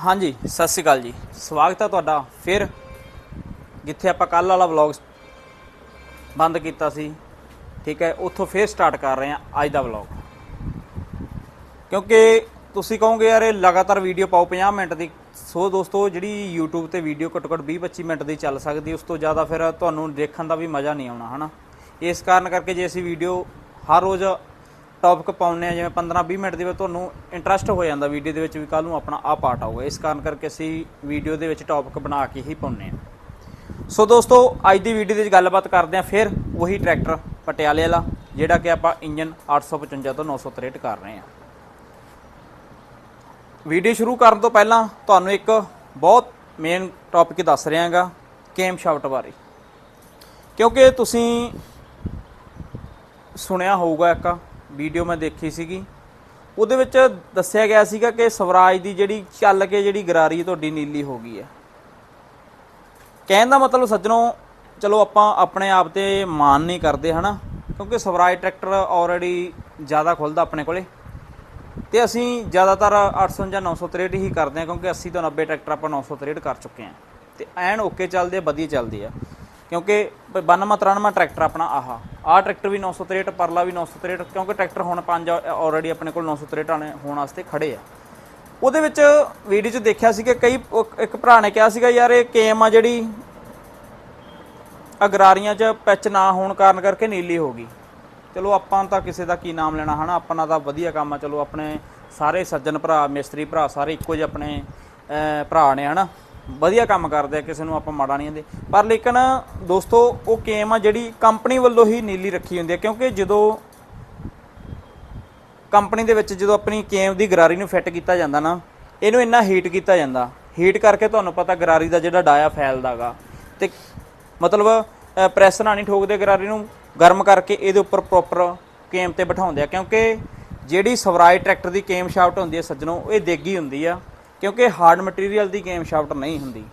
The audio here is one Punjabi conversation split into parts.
ਹਾਂਜੀ, ਸਤਿ ਸ਼੍ਰੀ ਅਕਾਲ ਜੀ। ਸਵਾਗਤ ਹੈ ਤੁਹਾਡਾ ਫਿਰ, ਜਿੱਥੇ ਆਪਾਂ ਕੱਲ ਵਾਲਾ ਵਲੌਗ ਬੰਦ ਕੀਤਾ ਸੀ, ਠੀਕ ਹੈ, ਉੱਥੋਂ ਫਿਰ ਸਟਾਰਟ ਕਰ ਰਹੇ ਹਾਂ ਅੱਜ ਦਾ ਵਲੌਗ ਕਿਉਂਕਿ ਤੁਸੀਂ ਕਹੋਗੇ, ਯਾਰ ਇਹ ਲਗਾਤਾਰ ਵੀਡੀਓ ਪਾਓ 50 ਮਿੰਟ ਦੀ। ਸੋ ਦੋਸਤੋ, ਜਿਹੜੀ YouTube ਤੇ ਵੀਡੀਓ ਘੱਟੋ ਘੱਟ 20 25 ਮਿੰਟ ਦੀ ਚੱਲ ਸਕਦੀ, ਉਸ ਤੋਂ ਜ਼ਿਆਦਾ ਫਿਰ ਤੁਹਾਨੂੰ ਦੇਖਣ ਦਾ ਵੀ ਮਜ਼ਾ ਨਹੀਂ ਆਉਣਾ, ਹਨਾ? ਇਸ ਕਾਰਨ ਕਰਕੇ ਜੇ ਅਸੀਂ ਵੀਡੀਓ ਹਰ ਰੋਜ਼ ਟੌਪਿਕ ਪਾਉਂਦੇ ਆ ਜਿਵੇਂ 15 20 ਮਿੰਟ ਦੇ ਵਿੱਚ ਤੁਹਾਨੂੰ ਇੰਟਰਸਟ ਹੋ ਜਾਂਦਾ ਵੀਡੀਓ ਦੇ ਵਿੱਚ ਵੀ ਕੱਲ ਨੂੰ ਆਪਣਾ ਆ ਪਾਰਟ ਆਊਗਾ। ਇਸ ਕਾਰਨ ਕਰਕੇ ਅਸੀਂ ਵੀਡੀਓ ਦੇ ਵਿੱਚ ਟੌਪਿਕ ਬਣਾ ਕੇ ਹੀ ਪਾਉਂਦੇ ਆ ਸੋ ਦੋਸਤੋ, ਅੱਜ ਦੀ ਵੀਡੀਓ ਦੇ ਵਿੱਚ ਗੱਲਬਾਤ ਕਰਦੇ ਆ ਫਿਰ ਉਹੀ ਟਰੈਕਟਰ ਪਟਿਆਲੇ ਵਾਲਾ, ਜਿਹੜਾ ਕਿ ਆਪਾਂ ਇੰਜਨ 855 ਤੋਂ 963 ਕਰ ਰਹੇ ਆ ਵੀਡੀਓ ਸ਼ੁਰੂ ਕਰਨ ਤੋਂ ਪਹਿਲਾਂ ਤੁਹਾਨੂੰ ਇੱਕ ਬਹੁਤ ਮੇਨ ਟੌਪਿਕ ਦੱਸ ਰਿਹਾ ਹਾਂਗਾ ਕੇਮ ਸ਼ਾਫਟ ਬਾਰੇ। ਕਿਉਂਕਿ ਤੁਸੀਂ ਸੁਣਿਆ ਹੋਊਗਾ ਇੱਕ ਵੀਡੀਓ ਮੈਂ ਦੇਖੀ ਸੀਗੀ। ਉਹਦੇ ਵਿੱਚ ਦੱਸਿਆ ਗਿਆ ਸੀਗਾ ਕਿ ਸਵਰਾਜ ਦੀ ਜਿਹੜੀ ਚੱਲ ਕੇ ਜਿਹੜੀ ਗਰਾਰੀ ਤੁਹਾਡੀ ਨੀਲੀ ਹੋ ਗਈ ਹੈ। ਕਹਿਣ ਦਾ ਮਤਲਬ ਸੱਜਣੋ, ਚਲੋ ਆਪਾਂ ਆਪਣੇ ਆਪ ਤੇ ਮਾਨ ਨਹੀਂ ਕਰਦੇ, ਹਨਾ? ਕਿਉਂਕਿ ਸਵਰਾਜ ਟਰੈਕਟਰ ਆਲਰੇਡੀ ਜ਼ਿਆਦਾ ਖੁੱਲਦਾ ਆਪਣੇ ਕੋਲੇ। ਤੇ ਅਸੀਂ ਜ਼ਿਆਦਾਤਰ 855 963 ਹੀ ਕਰਦੇ ਹਾਂ, ਕਿਉਂਕਿ 80 ਤੋਂ 90 ਟਰੈਕਟਰ ਆਪਾਂ 963 ਕਰ ਚੁੱਕੇ ਹਾਂ। ਤੇ ਐਨ ਓਕੇ ਚੱਲਦੇ ਵਧੀਆ ਚੱਲਦੇ ਆ। ਕਿਉਂਕਿ 92 93 ਟਰੈਕਟਰ ਆਪਣਾ ਆਹਾ। ਆਹ ਟਰੈਕਟਰ ਵੀ 963 ਪਰਲਾ ਵੀ 963 ਕਿਉਂਕਿ ਟਰੈਕਟਰ ਹੁਣ ਪੰਜ ਆਲਰੇਡੀ ਆਪਣੇ ਕੋਲ 963 ਆਣੇ ਹੋਣ ਵਾਸਤੇ ਖੜੇ ਆ। ਉਹਦੇ ਵਿੱਚ ਵੀਡੀਓ 'ਚ ਦੇਖਿਆ ਸੀ ਕਿ ਕਈ ਇੱਕ ਭਰਾ ਨੇ ਕਿਹਾ ਸੀਗਾ, ਯਾਰ, ਇਹ ਕੇਮ ਆ ਜਿਹੜੀ ਅਗਰਾਰੀਆਂ 'ਚ ਪੈਚ ਨਾ ਹੋਣ ਕਾਰਨ ਕਰਕੇ ਨੀਲੀ ਹੋ ਗਈ। ਚਲੋ, ਆਪਾਂ ਤਾਂ ਕਿਸੇ ਦਾ ਕੀ ਨਾਮ ਲੈਣਾ, ਹਨਾ? ਆਪਣਾ ਤਾਂ ਵਧੀਆ ਕੰਮ ਆ। ਚਲੋ, ਆਪਣੇ ਸਾਰੇ ਸੱਜਣ ਭਰਾ, ਮਿਸਤਰੀ ਭਰਾ ਸਾਰੇ ਇੱਕੋ ਜਿਹੇ ਆਪਣੇ ਭਰਾ ਨੇ, ਹਨਾ? ਵਧੀਆ ਕੰਮ ਕਰਦੇ ਆ, ਕਿਸੇ ਨੂੰ ਆਪਾਂ ਮਾੜਾ ਨਹੀਂ ਕਹਿੰਦੇ ਪਰ ਲੇਕਿਨ ਦੋਸਤੋ, ਉਹ ਕੇਮ ਆ ਜਿਹੜੀ ਕੰਪਨੀ ਵੱਲੋਂ ਹੀ ਨੀਲੀ ਰੱਖੀ ਹੁੰਦੀ ਹੈ ਕਿਉਂਕਿ ਜਦੋਂ ਕੰਪਨੀ ਦੇ ਵਿੱਚ ਜਦੋਂ ਆਪਣੀ ਕੇਮ ਦੀ ਗਰਾਰੀ ਨੂੰ ਫਿੱਟ ਕੀਤਾ ਜਾਂਦਾ ਨਾ, ਇਹਨੂੰ ਇੰਨਾ ਹੀਟ ਕੀਤਾ ਜਾਂਦਾ। ਹੀਟ ਕਰਕੇ ਤੁਹਾਨੂੰ ਪਤਾ ਗਰਾਰੀ ਦਾ ਜਿਹੜਾ ਡਾਇਆ ਫੈਲਦਾਗਾ। ਤੇ ਮਤਲਬ ਪ੍ਰੈਸ ਨਾਲ ਨਹੀਂ ਠੋਕਦੇ ਗਰਾਰੀ ਨੂੰ, ਗਰਮ ਕਰਕੇ ਇਹਦੇ ਉੱਪਰ ਪ੍ਰੋਪਰ ਕੇਮ ਤੇ ਬਿਠਾਉਂਦੇ ਆ। ਕਿਉਂਕਿ ਜਿਹੜੀ ਸਵਰਾਜ ਟਰੈਕਟਰ ਦੀ ਕੇਮ ਸ਼ਾਫਟ ਹੁੰਦੀ ਹੈ ਸੱਜਣੋ ਇਹ ਦੇਗੀ ਹੁੰਦੀ ਆ। ਕਿਉਂਕਿ ਹਾਰਡ ਮਟੀਰੀਅਲ ਦੀ ਕੇਮ ਸ਼ਾਫਟ ਨਹੀਂ ਹੁੰਦੀ।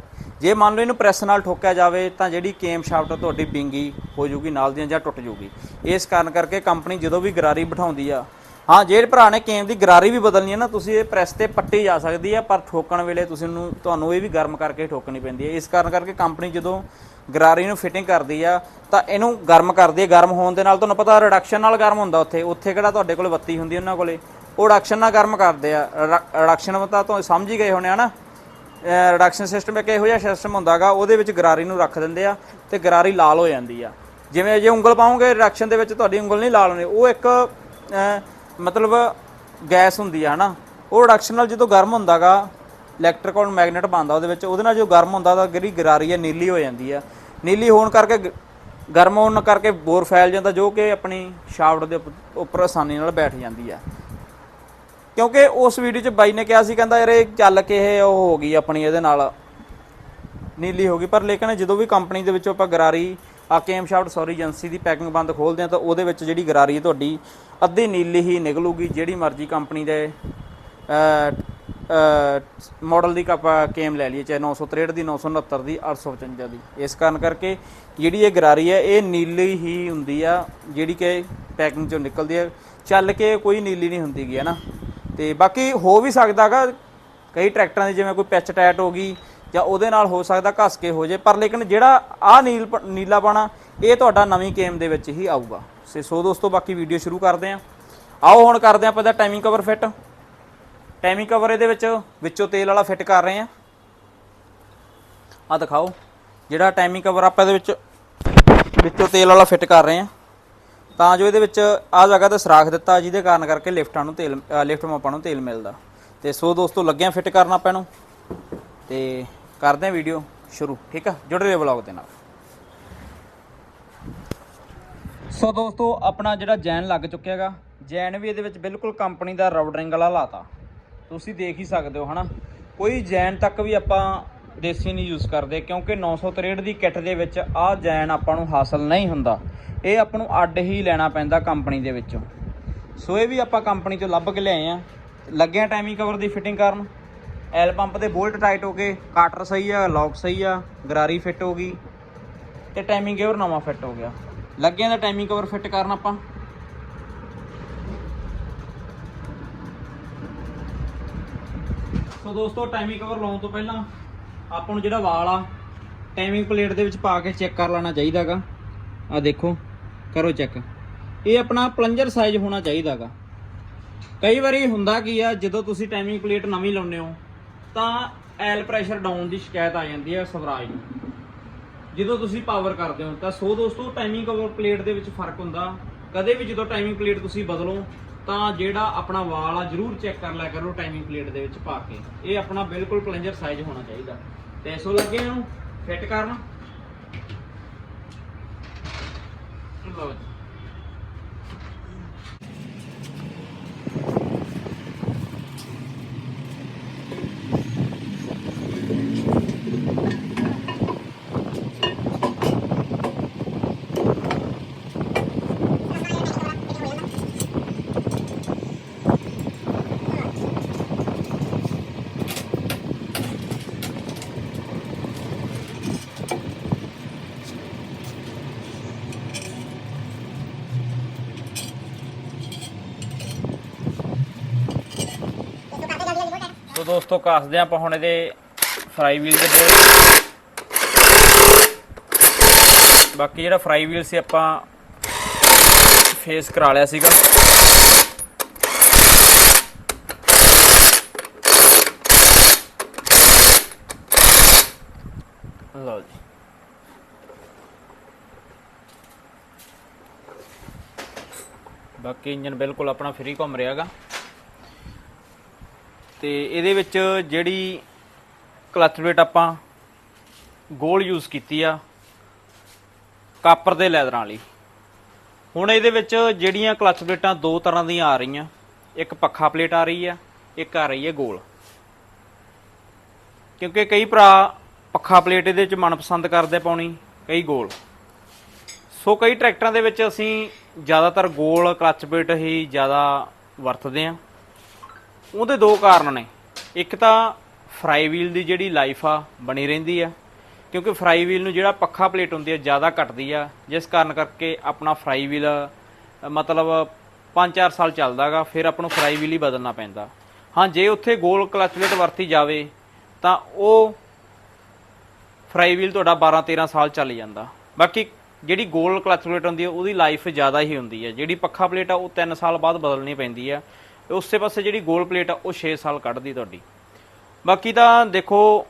ਜੇ ਮੰਨ ਲਓ ਇਹਨੂੰ ਪ੍ਰੈਸ ਨਾਲ ਠੋਕਿਆ ਜਾਵੇ, ਤਾਂ ਜਿਹੜੀ ਕੇਮ ਸ਼ਾਫਟ ਤੁਹਾਡੀ ਬਿੰਗੀ ਹੋ ਜੂਗੀ, ਨਾਲ ਦੀਆਂ ਜਾਂ ਟੁੱਟ ਜੂਗੀ। ਇਸ ਕਾਰਨ ਕਰਕੇ ਕੰਪਨੀ ਜਦੋਂ ਵੀ ਗਰਾਰੀ ਬਿਠਾਉਂਦੀ ਆ, ਹਾਂ, ਜੇ ਭਰਾ ਨੇ ਕੇਮ ਦੀ ਗਰਾਰੀ ਵੀ ਬਦਲਣੀ ਹੈ ਨਾ, ਤੁਸੀਂ ਇਹ ਪ੍ਰੈਸ ਤੇ ਪੱਟੀ ਜਾ ਸਕਦੀ ਹੈ ਪਰ ਠੋਕਣ ਵੇਲੇ ਤੁਸੀਂ ਨੂੰ ਤੁਹਾਨੂੰ ਇਹ ਵੀ ਗਰਮ ਕਰਕੇ ਠੋਕਣੀ ਪੈਂਦੀ ਹੈ ਇਸ ਕਾਰਨ ਕਰਕੇ ਕੰਪਨੀ ਜਦੋਂ ਗਰਾਰੀ ਨੂੰ ਫਿਟਿੰਗ ਕਰਦੀ ਆ, ਤਾਂ ਇਹਨੂੰ ਗਰਮ ਕਰਦੀ ਹੈ ਗਰਮ ਹੋਣ ਦੇ ਨਾਲ ਤੁਹਾਨੂੰ ਪਤਾ ਰਿਡਕਸ਼ਨ ਨਾਲ ਗਰਮ ਹੁੰਦਾ ਉੱਥੇ। ਉੱਥੇ ਕਿਹੜਾ ਤੁਹਾਡੇ ਕੋਲ ਬੱਤੀ ਹੁੰਦੀ ਉਹਨਾਂ ਕੋਲੇ? ਉਹ ਰਿਡਕਸ਼ਨ ਨਾਲ ਗਰਮ ਕਰਦੇ ਆ। ਰਿਡਕਸ਼ਨ ਤਾਂ ਤੁਸੀਂ ਸਮਝ ਹੀ ਗਏ ਹੋਣੇ ਹਨਾ ਰਿਡਕਸ਼ਨ ਸਿਸਟਮ ਇੱਕ ਇਹੋ ਜਿਹਾ ਸਿਸਟਮ ਹੁੰਦਾਗਾ, ਉਹਦੇ ਵਿੱਚ ਗਰਾਰੀ ਨੂੰ ਰੱਖ ਦਿੰਦੇ ਆ ਤੇ ਗਰਾਰੀ ਲਾਲ ਹੋ ਜਾਂਦੀ ਆ। ਜਿਵੇਂ ਜੇ ਉਂਗਲ ਪਾਉਂਗੇ ਰਿਡਕਸ਼ਨ ਦੇ ਵਿੱਚ ਤੁਹਾਡੀ ਉਂਗਲ ਨਹੀਂ ਲਾਲ ਹੋਣੀ, ਉਹ ਇੱਕ ਮਤਲਬ ਗੈਸ ਹੁੰਦੀ ਆ, ਹਨਾ। ਉਹ ਰਿਡਕਸ਼ਨ ਨਾਲ ਜਦੋਂ ਗਰਮ ਹੁੰਦਾਗਾ ਇਲੈਕਟ੍ਰਿਕਲ ਮੈਗਨੇਟ ਬਣਦਾ ਉਹਦੇ ਵਿੱਚ, ਉਹਦੇ ਨਾਲ ਜੋ ਗਰਮ ਹੁੰਦਾ ਤਾਂ ਜਿਹੜੀ ਗਰਾਰੀ ਆ, ਨੀਲੀ ਹੋ ਜਾਂਦੀ ਆ। ਨੀਲੀ ਹੋਣ ਕਰਕੇ ਗ- ਗਰਮ ਹੋਣ ਕਰਕੇ ਬੋਰ ਫੈਲ ਜਾਂਦਾ, ਜੋ ਕਿ ਆਪਣੀ ਸ਼ਾਫਟ ਦੇ ਉੱਪ- ਉੱਪਰ ਆਸਾਨੀ ਨਾਲ ਬੈਠ ਜਾਂਦੀ ਆ। ਕਿਉਂਕਿ ਉਸ ਵੀਡੀਓ 'ਚ ਬਾਈ ਨੇ ਕਿਹਾ ਸੀ, ਕਹਿੰਦਾ ਯਾਰ ਇਹ ਚੱਲ ਕੇ ਇਹ ਉਹ ਹੋ ਗਈ ਆਪਣੀ ਇਹਦੇ ਨਾਲ। ਨੀਲੀ ਹੋ ਗਈ। ਪਰ ਲੇਕਿਨ ਜਦੋਂ ਵੀ ਕੰਪਨੀ ਦੇ ਵਿੱਚੋਂ ਆਪਾਂ ਗਰਾਰੀ ਆ ਕੇਮ ਸ਼ਾਫਟ, ਸੌਰੀ, ਏਜੰਸੀ ਦੀ ਪੈਕਿੰਗ ਬੰਦ ਖੋਲਦੇ ਆ ਤਾਂ ਉਹਦੇ ਵਿੱਚ ਜਿਹੜੀ ਗਰਾਰੀ ਹੈ ਤੁਹਾਡੀ, ਅੱਧੀ ਨੀਲੀ ਹੀ ਨਿਕਲੂਗੀ, ਜਿਹੜੀ ਮਰਜ਼ੀ ਕੰਪਨੀ ਦੇ ਮਾਡਲ ਦੀ ਆਪਾਂ ਕੇਮ ਲੈ ਲਈਏ, ਚਾਹੇ 963 ਦੀ 969 ਦੀ 855 ਦੀ। ਇਸ ਕਾਰਨ ਕਰਕੇ ਜਿਹੜੀ ਇਹ ਗਰਾਰੀ ਹੈ, ਇਹ ਨੀਲੀ ਹੀ ਹੁੰਦੀ ਆ, ਜਿਹੜੀ ਕਿ ਪੈਕਿੰਗ ਚੋਂ ਨਿਕਲਦੀ ਹੈ। ਚੱਲ ਕੇ ਕੋਈ ਨੀਲੀ ਨਹੀਂ ਹੁੰਦੀ ਗੀ, ਹੈ ਨਾ? ਤੇ ਬਾਕੀ ਹੋ ਵੀ ਸਕਦਾਗਾ ਕਈ ਟਰੈਕਟਰਾਂ ਦੀ ਜਿਵੇਂ ਕੋਈ ਪਿਚ ਟਾਇਟ ਹੋ ਗਈ ਜਾਂ ਉਹਦੇ ਨਾਲ ਹੋ ਸਕਦਾ ਘਸ ਕੇ ਹੋ ਜੇ, ਪਰ ਲੇਕਿਨ ਜਿਹੜਾ ਆ ਨੀਲ ਨੀਲਾ ਪਾਣਾ, ਇਹ ਤੁਹਾਡਾ ਨਵੀਂ ਗੇਮ ਦੇ ਵਿੱਚ ਹੀ ਆਊਗਾ। ਸੇ ਸੋ ਦੋਸਤੋ, ਬਾਕੀ ਵੀਡੀਓ ਸ਼ੁਰੂ ਕਰਦੇ ਆਂ ਆਓ ਹੁਣ ਕਰਦੇ ਆਂ ਆਪਾਂ ਦਾ timing cover fit timing cover ਇਹਦੇ ਵਿੱਚ ਵਿੱਚੋਂ ਤੇਲ ਵਾਲਾ ਫਿੱਟ ਕਰ ਰਹੇ ਆਂ ਆ ਦਿਖਾਓ, ਜਿਹੜਾ ਟਾਈਮਿੰਗ ਕਵਰ ਆਪਾਂ ਇਹਦੇ ਵਿੱਚ ਵਿੱਚੋਂ ਤੇਲ ਵਾਲਾ ਫਿੱਟ ਕਰ ਰਹੇ ਆਂ ਤਾਂ ਜੋ ਇਹਦੇ ਵਿੱਚ ਆ ਜਗ੍ਹਾ ਤੇ ਸਰਾਖ ਦਿੱਤਾ ਜਿਹਦੇ ਕਾਰਨ ਕਰਕੇ ਲਿਫਟਾਂ ਨੂੰ ਤੇਲ ਲਿਫਟ ਮਾਪਾਂ ਨੂੰ ਤੇਲ ਮਿਲਦਾ। ਤੇ ਸੋ ਦੋਸਤੋ, ਲੱਗਿਆ ਫਿੱਟ ਕਰਨ ਆਪਾਂ ਨੂੰ ਤੇ ਕਰਦੇ ਆਂ ਵੀਡੀਓ ਸ਼ੁਰੂ, ਠੀਕ ਆ? ਜੁੜੇ ਰਹੋ ਵਲੌਗ ਦੇ ਨਾਲ। ਸੋ ਦੋਸਤੋ, ਆਪਣਾ ਜਿਹੜਾ ਜੈਨ ਲੱਗ ਚੁੱਕਿਆ ਹੈਗਾ, ਜੈਨ ਵੀ ਇਹਦੇ ਵਿੱਚ ਬਿਲਕੁਲ ਕੰਪਨੀ ਦਾ ਰਾਊਟਰਿੰਗ ਵਾਲਾ ਲਾਤਾ। ਤੁਸੀਂ ਦੇਖ ਹੀ ਸਕਦੇ ਹੋ, ਹਨਾ? ਕੋਈ ਜੈਨ ਤੱਕ ਵੀ ਆਪਾਂ ਦੇਸੀ ਨਹੀਂ ਯੂਜ਼ ਕਰਦੇ ਕਿਉਂਕਿ 963 ਦੀ ਕਿੱਟ ਦੇ ਵਿੱਚ ਆਹ ਜੈਨ ਆਪਾਂ ਨੂੰ ਹਾਸਲ ਨਹੀਂ ਹੁੰਦਾ। ਇਹ ਆਪਾਂ ਨੂੰ ਅੱਡ ਹੀ ਲੈਣਾ ਪੈਂਦਾ ਕੰਪਨੀ ਦੇ ਵਿੱਚੋਂ। ਸੋ ਇਹ ਵੀ ਆਪਾਂ ਕੰਪਨੀ 'ਚੋਂ ਲੱਭ ਕੇ ਲਿਆਏ ਆ। ਲੱਗਿਆ ਟਾਈਮਿੰਗ ਕਵਰ ਦੀ ਫਿਟਿੰਗ ਕਰਨ। ਐਲ ਪੰਪ ਦੇ ਬੋਲਟ ਟਾਈਟ ਹੋ ਗਏ ਕਾਟਰ ਸਹੀ ਆ ਲੌਕ ਸਹੀ ਆ, ਗਰਾਰੀ ਫਿੱਟ ਹੋ ਗਈ ਤੇ ਟਾਈਮਿੰਗ ਕਵਰ ਨਵਾਂ ਫਿੱਟ ਹੋ ਗਿਆ। ਲੱਗਿਆ ਦਾ ਟਾਈਮਿੰਗ ਕਵਰ ਫਿੱਟ ਕਰਨ ਆਪਾਂ ਸੋ ਦੋਸਤੋ ਟਾਈਮਿੰਗ ਕਵਰ ਲਾਉਣ ਤੋਂ ਪਹਿਲਾਂ ਆਪਾਂ ਨੂੰ ਜਿਹੜਾ ਵਾਲ ਆ ਟਾਈਮਿੰਗ ਪਲੇਟ ਦੇ ਵਿੱਚ ਪਾ ਕੇ ਚੈੱਕ ਕਰ ਲੈਣਾ ਚਾਹੀਦਾਗਾ। ਆ ਦੇਖੋ, ਕਰੋ ਚੈੱਕ ਇਹ ਆਪਣਾ ਪਲੰਜਰ ਸਾਈਜ਼ ਹੋਣਾ ਚਾਹੀਦਾਗਾ। ਕਈ ਵਾਰੀ ਹੁੰਦਾ ਕੀ ਆ, ਜਦੋਂ ਤੁਸੀਂ ਟਾਈਮਿੰਗ ਪਲੇਟ ਨਵੀਂ ਲਾਉਂਦੇ ਹੋ, ਤਾਂ ਐਲ ਪ੍ਰੈਸ਼ਰ ਡਾਊਨ ਦੀ ਸ਼ਿਕਾਇਤ ਆ ਜਾਂਦੀ ਹੈ ਸਵਰਾਜ ਨੂੰ। ਜਦੋਂ ਤੁਸੀਂ ਪਾਵਰ ਕਰਦੇ ਹੋ, ਤਾਂ ਸੋ ਦੋਸਤੋ ਟਾਈਮਿੰਗ ਕਵਰ ਪਲੇਟ ਦੇ ਵਿੱਚ ਫ਼ਰਕ ਹੁੰਦਾ। ਕਦੇ ਵੀ ਜਦੋਂ ਟਾਈਮਿੰਗ ਪਲੇਟ ਤੁਸੀਂ ਬਦਲੋ ਤਾਂ ਜਿਹੜਾ ਆਪਣਾ ਵਾਲ ਆ, ਜਰੂਰ ਚੈੱਕ ਕਰ ਲਿਆ ਕਰੋ ਟਾਈਮਿੰਗ ਪਲੇਟ ਦੇ ਵਿੱਚ ਪਾ ਕੇ। ਇਹ ਆਪਣਾ ਬਿਲਕੁਲ ਪਲੰਜਰ ਸਾਈਜ਼ ਹੋਣਾ ਚਾਹੀਦਾ। ਤੇ ਸੋ ਲੱਗੇ ਇਹਨੂੰ ਫਿੱਟ ਕਰਨ। ਲਓ ਜੀ। ਦੋਸਤੋ, ਕੱਸਦੇ ਆਪਾਂ ਹੁਣ ਇਹਦੇ ਫਰਾਈ ਵੀਲ ਦੇ ਬਾਕੀ ਜਿਹੜਾ ਫਰਾਈ ਵੀਲ ਸੀ, ਆਪਾਂ ਫੇਸ ਕਰਾ ਲਿਆ ਸੀਗਾ। ਲਓ ਜੀ। ਬਾਕੀ ਇੰਜਨ ਬਿਲਕੁਲ ਆਪਣਾ ਫ੍ਰੀ ਘੁੰਮ ਰਿਹਾਗਾ। ਤੇ ਇਹਦੇ ਵਿੱਚ ਜਿਹੜੀ ਕਲਚ ਪਲੇਟ ਆਪਾਂ ਗੋਲ ਯੂਜ਼ ਕੀਤੀ ਆ, ਕਾਪਰ ਦੇ ਲੈਦਰਾਂ ਵਾਲੀ। ਹੁਣ ਇਹਦੇ ਵਿੱਚ ਜਿਹੜੀਆਂ ਕਲਚ ਪਲੇਟਾਂ ਦੋ ਤਰ੍ਹਾਂ ਦੀਆਂ ਆ ਰਹੀਆਂ। ਇੱਕ ਪੱਖਾ ਪਲੇਟ ਆ ਰਹੀ ਆ, ਇੱਕ ਆ ਰਹੀ ਹੈ ਗੋਲ। ਕਿਉਂਕਿ ਕਈ ਭਰਾ ਪੱਖਾ ਪਲੇਟ ਇਹਦੇ ਵਿੱਚ ਮਨਪਸੰਦ ਕਰਦੇ ਪਾਉਣੀ, ਕਈ ਗੋਲ। ਸੋ ਕਈ ਟਰੈਕਟਰਾਂ ਦੇ ਵਿੱਚ ਅਸੀਂ ਜ਼ਿਆਦਾਤਰ ਗੋਲ ਕਲਚ ਪਲੇਟ ਹੀ ਜ਼ਿਆਦਾ ਵਰਤਦੇ ਆ। ਉਹਦੇ ਦੋ ਕਾਰਨ ਨੇ। ਇੱਕ ਤਾਂ ਫਰਾਈ ਵੀਲ ਦੀ ਜਿਹੜੀ ਲਾਈਫ ਆ, ਬਣੀ ਰਹਿੰਦੀ ਆ। ਕਿਉਂਕਿ ਫਰਾਈ ਵੀਲ ਨੂੰ ਜਿਹੜਾ ਪੱਖਾ ਪਲੇਟ ਹੁੰਦੀ ਆ, ਜ਼ਿਆਦਾ ਘਟਦੀ ਆ। ਜਿਸ ਕਾਰਨ ਕਰਕੇ ਆਪਣਾ ਫਰਾਈ ਵੀਲ ਮਤਲਬ 5-4 ਸਾਲ ਚੱਲਦਾਗਾ ਫਿਰ ਆਪਾਂ ਨੂੰ ਫਰਾਈ ਵੀਲ ਹੀ ਬਦਲਣਾ ਪੈਂਦਾ। ਹਾਂ, ਜੇ ਉੱਥੇ ਗੋਲ ਕਲਚ ਪਲੇਟ ਵਰਤੀ ਜਾਵੇ, ਤਾਂ ਉਹ ਫਰਾਈ ਵੀਲ ਤੁਹਾਡਾ 12-13 ਸਾਲ ਚੱਲ ਜਾਂਦਾ। ਬਾਕੀ ਜਿਹੜੀ ਗੋਲ ਕਲਚ ਪਲੇਟ ਹੁੰਦੀ ਹੈ ਉਹਦੀ ਲਾਈਫ ਜ਼ਿਆਦਾ ਹੀ ਹੁੰਦੀ ਹੈ ਜਿਹੜੀ ਪੱਖਾ ਪਲੇਟ ਆ, ਉਹ 3 ਸਾਲ ਬਾਅਦ ਬਦਲਣੀ ਪੈਂਦੀ ਆ। ਉਸੇ ਪਾਸੇ ਜਿਹੜੀ ਗੋਲ ਪਲੇਟ ਆ, ਉਹ 6 ਸਾਲ ਕੱਢਦੀ ਤੁਹਾਡੀ। ਬਾਕੀ ਤਾਂ ਦੇਖੋ,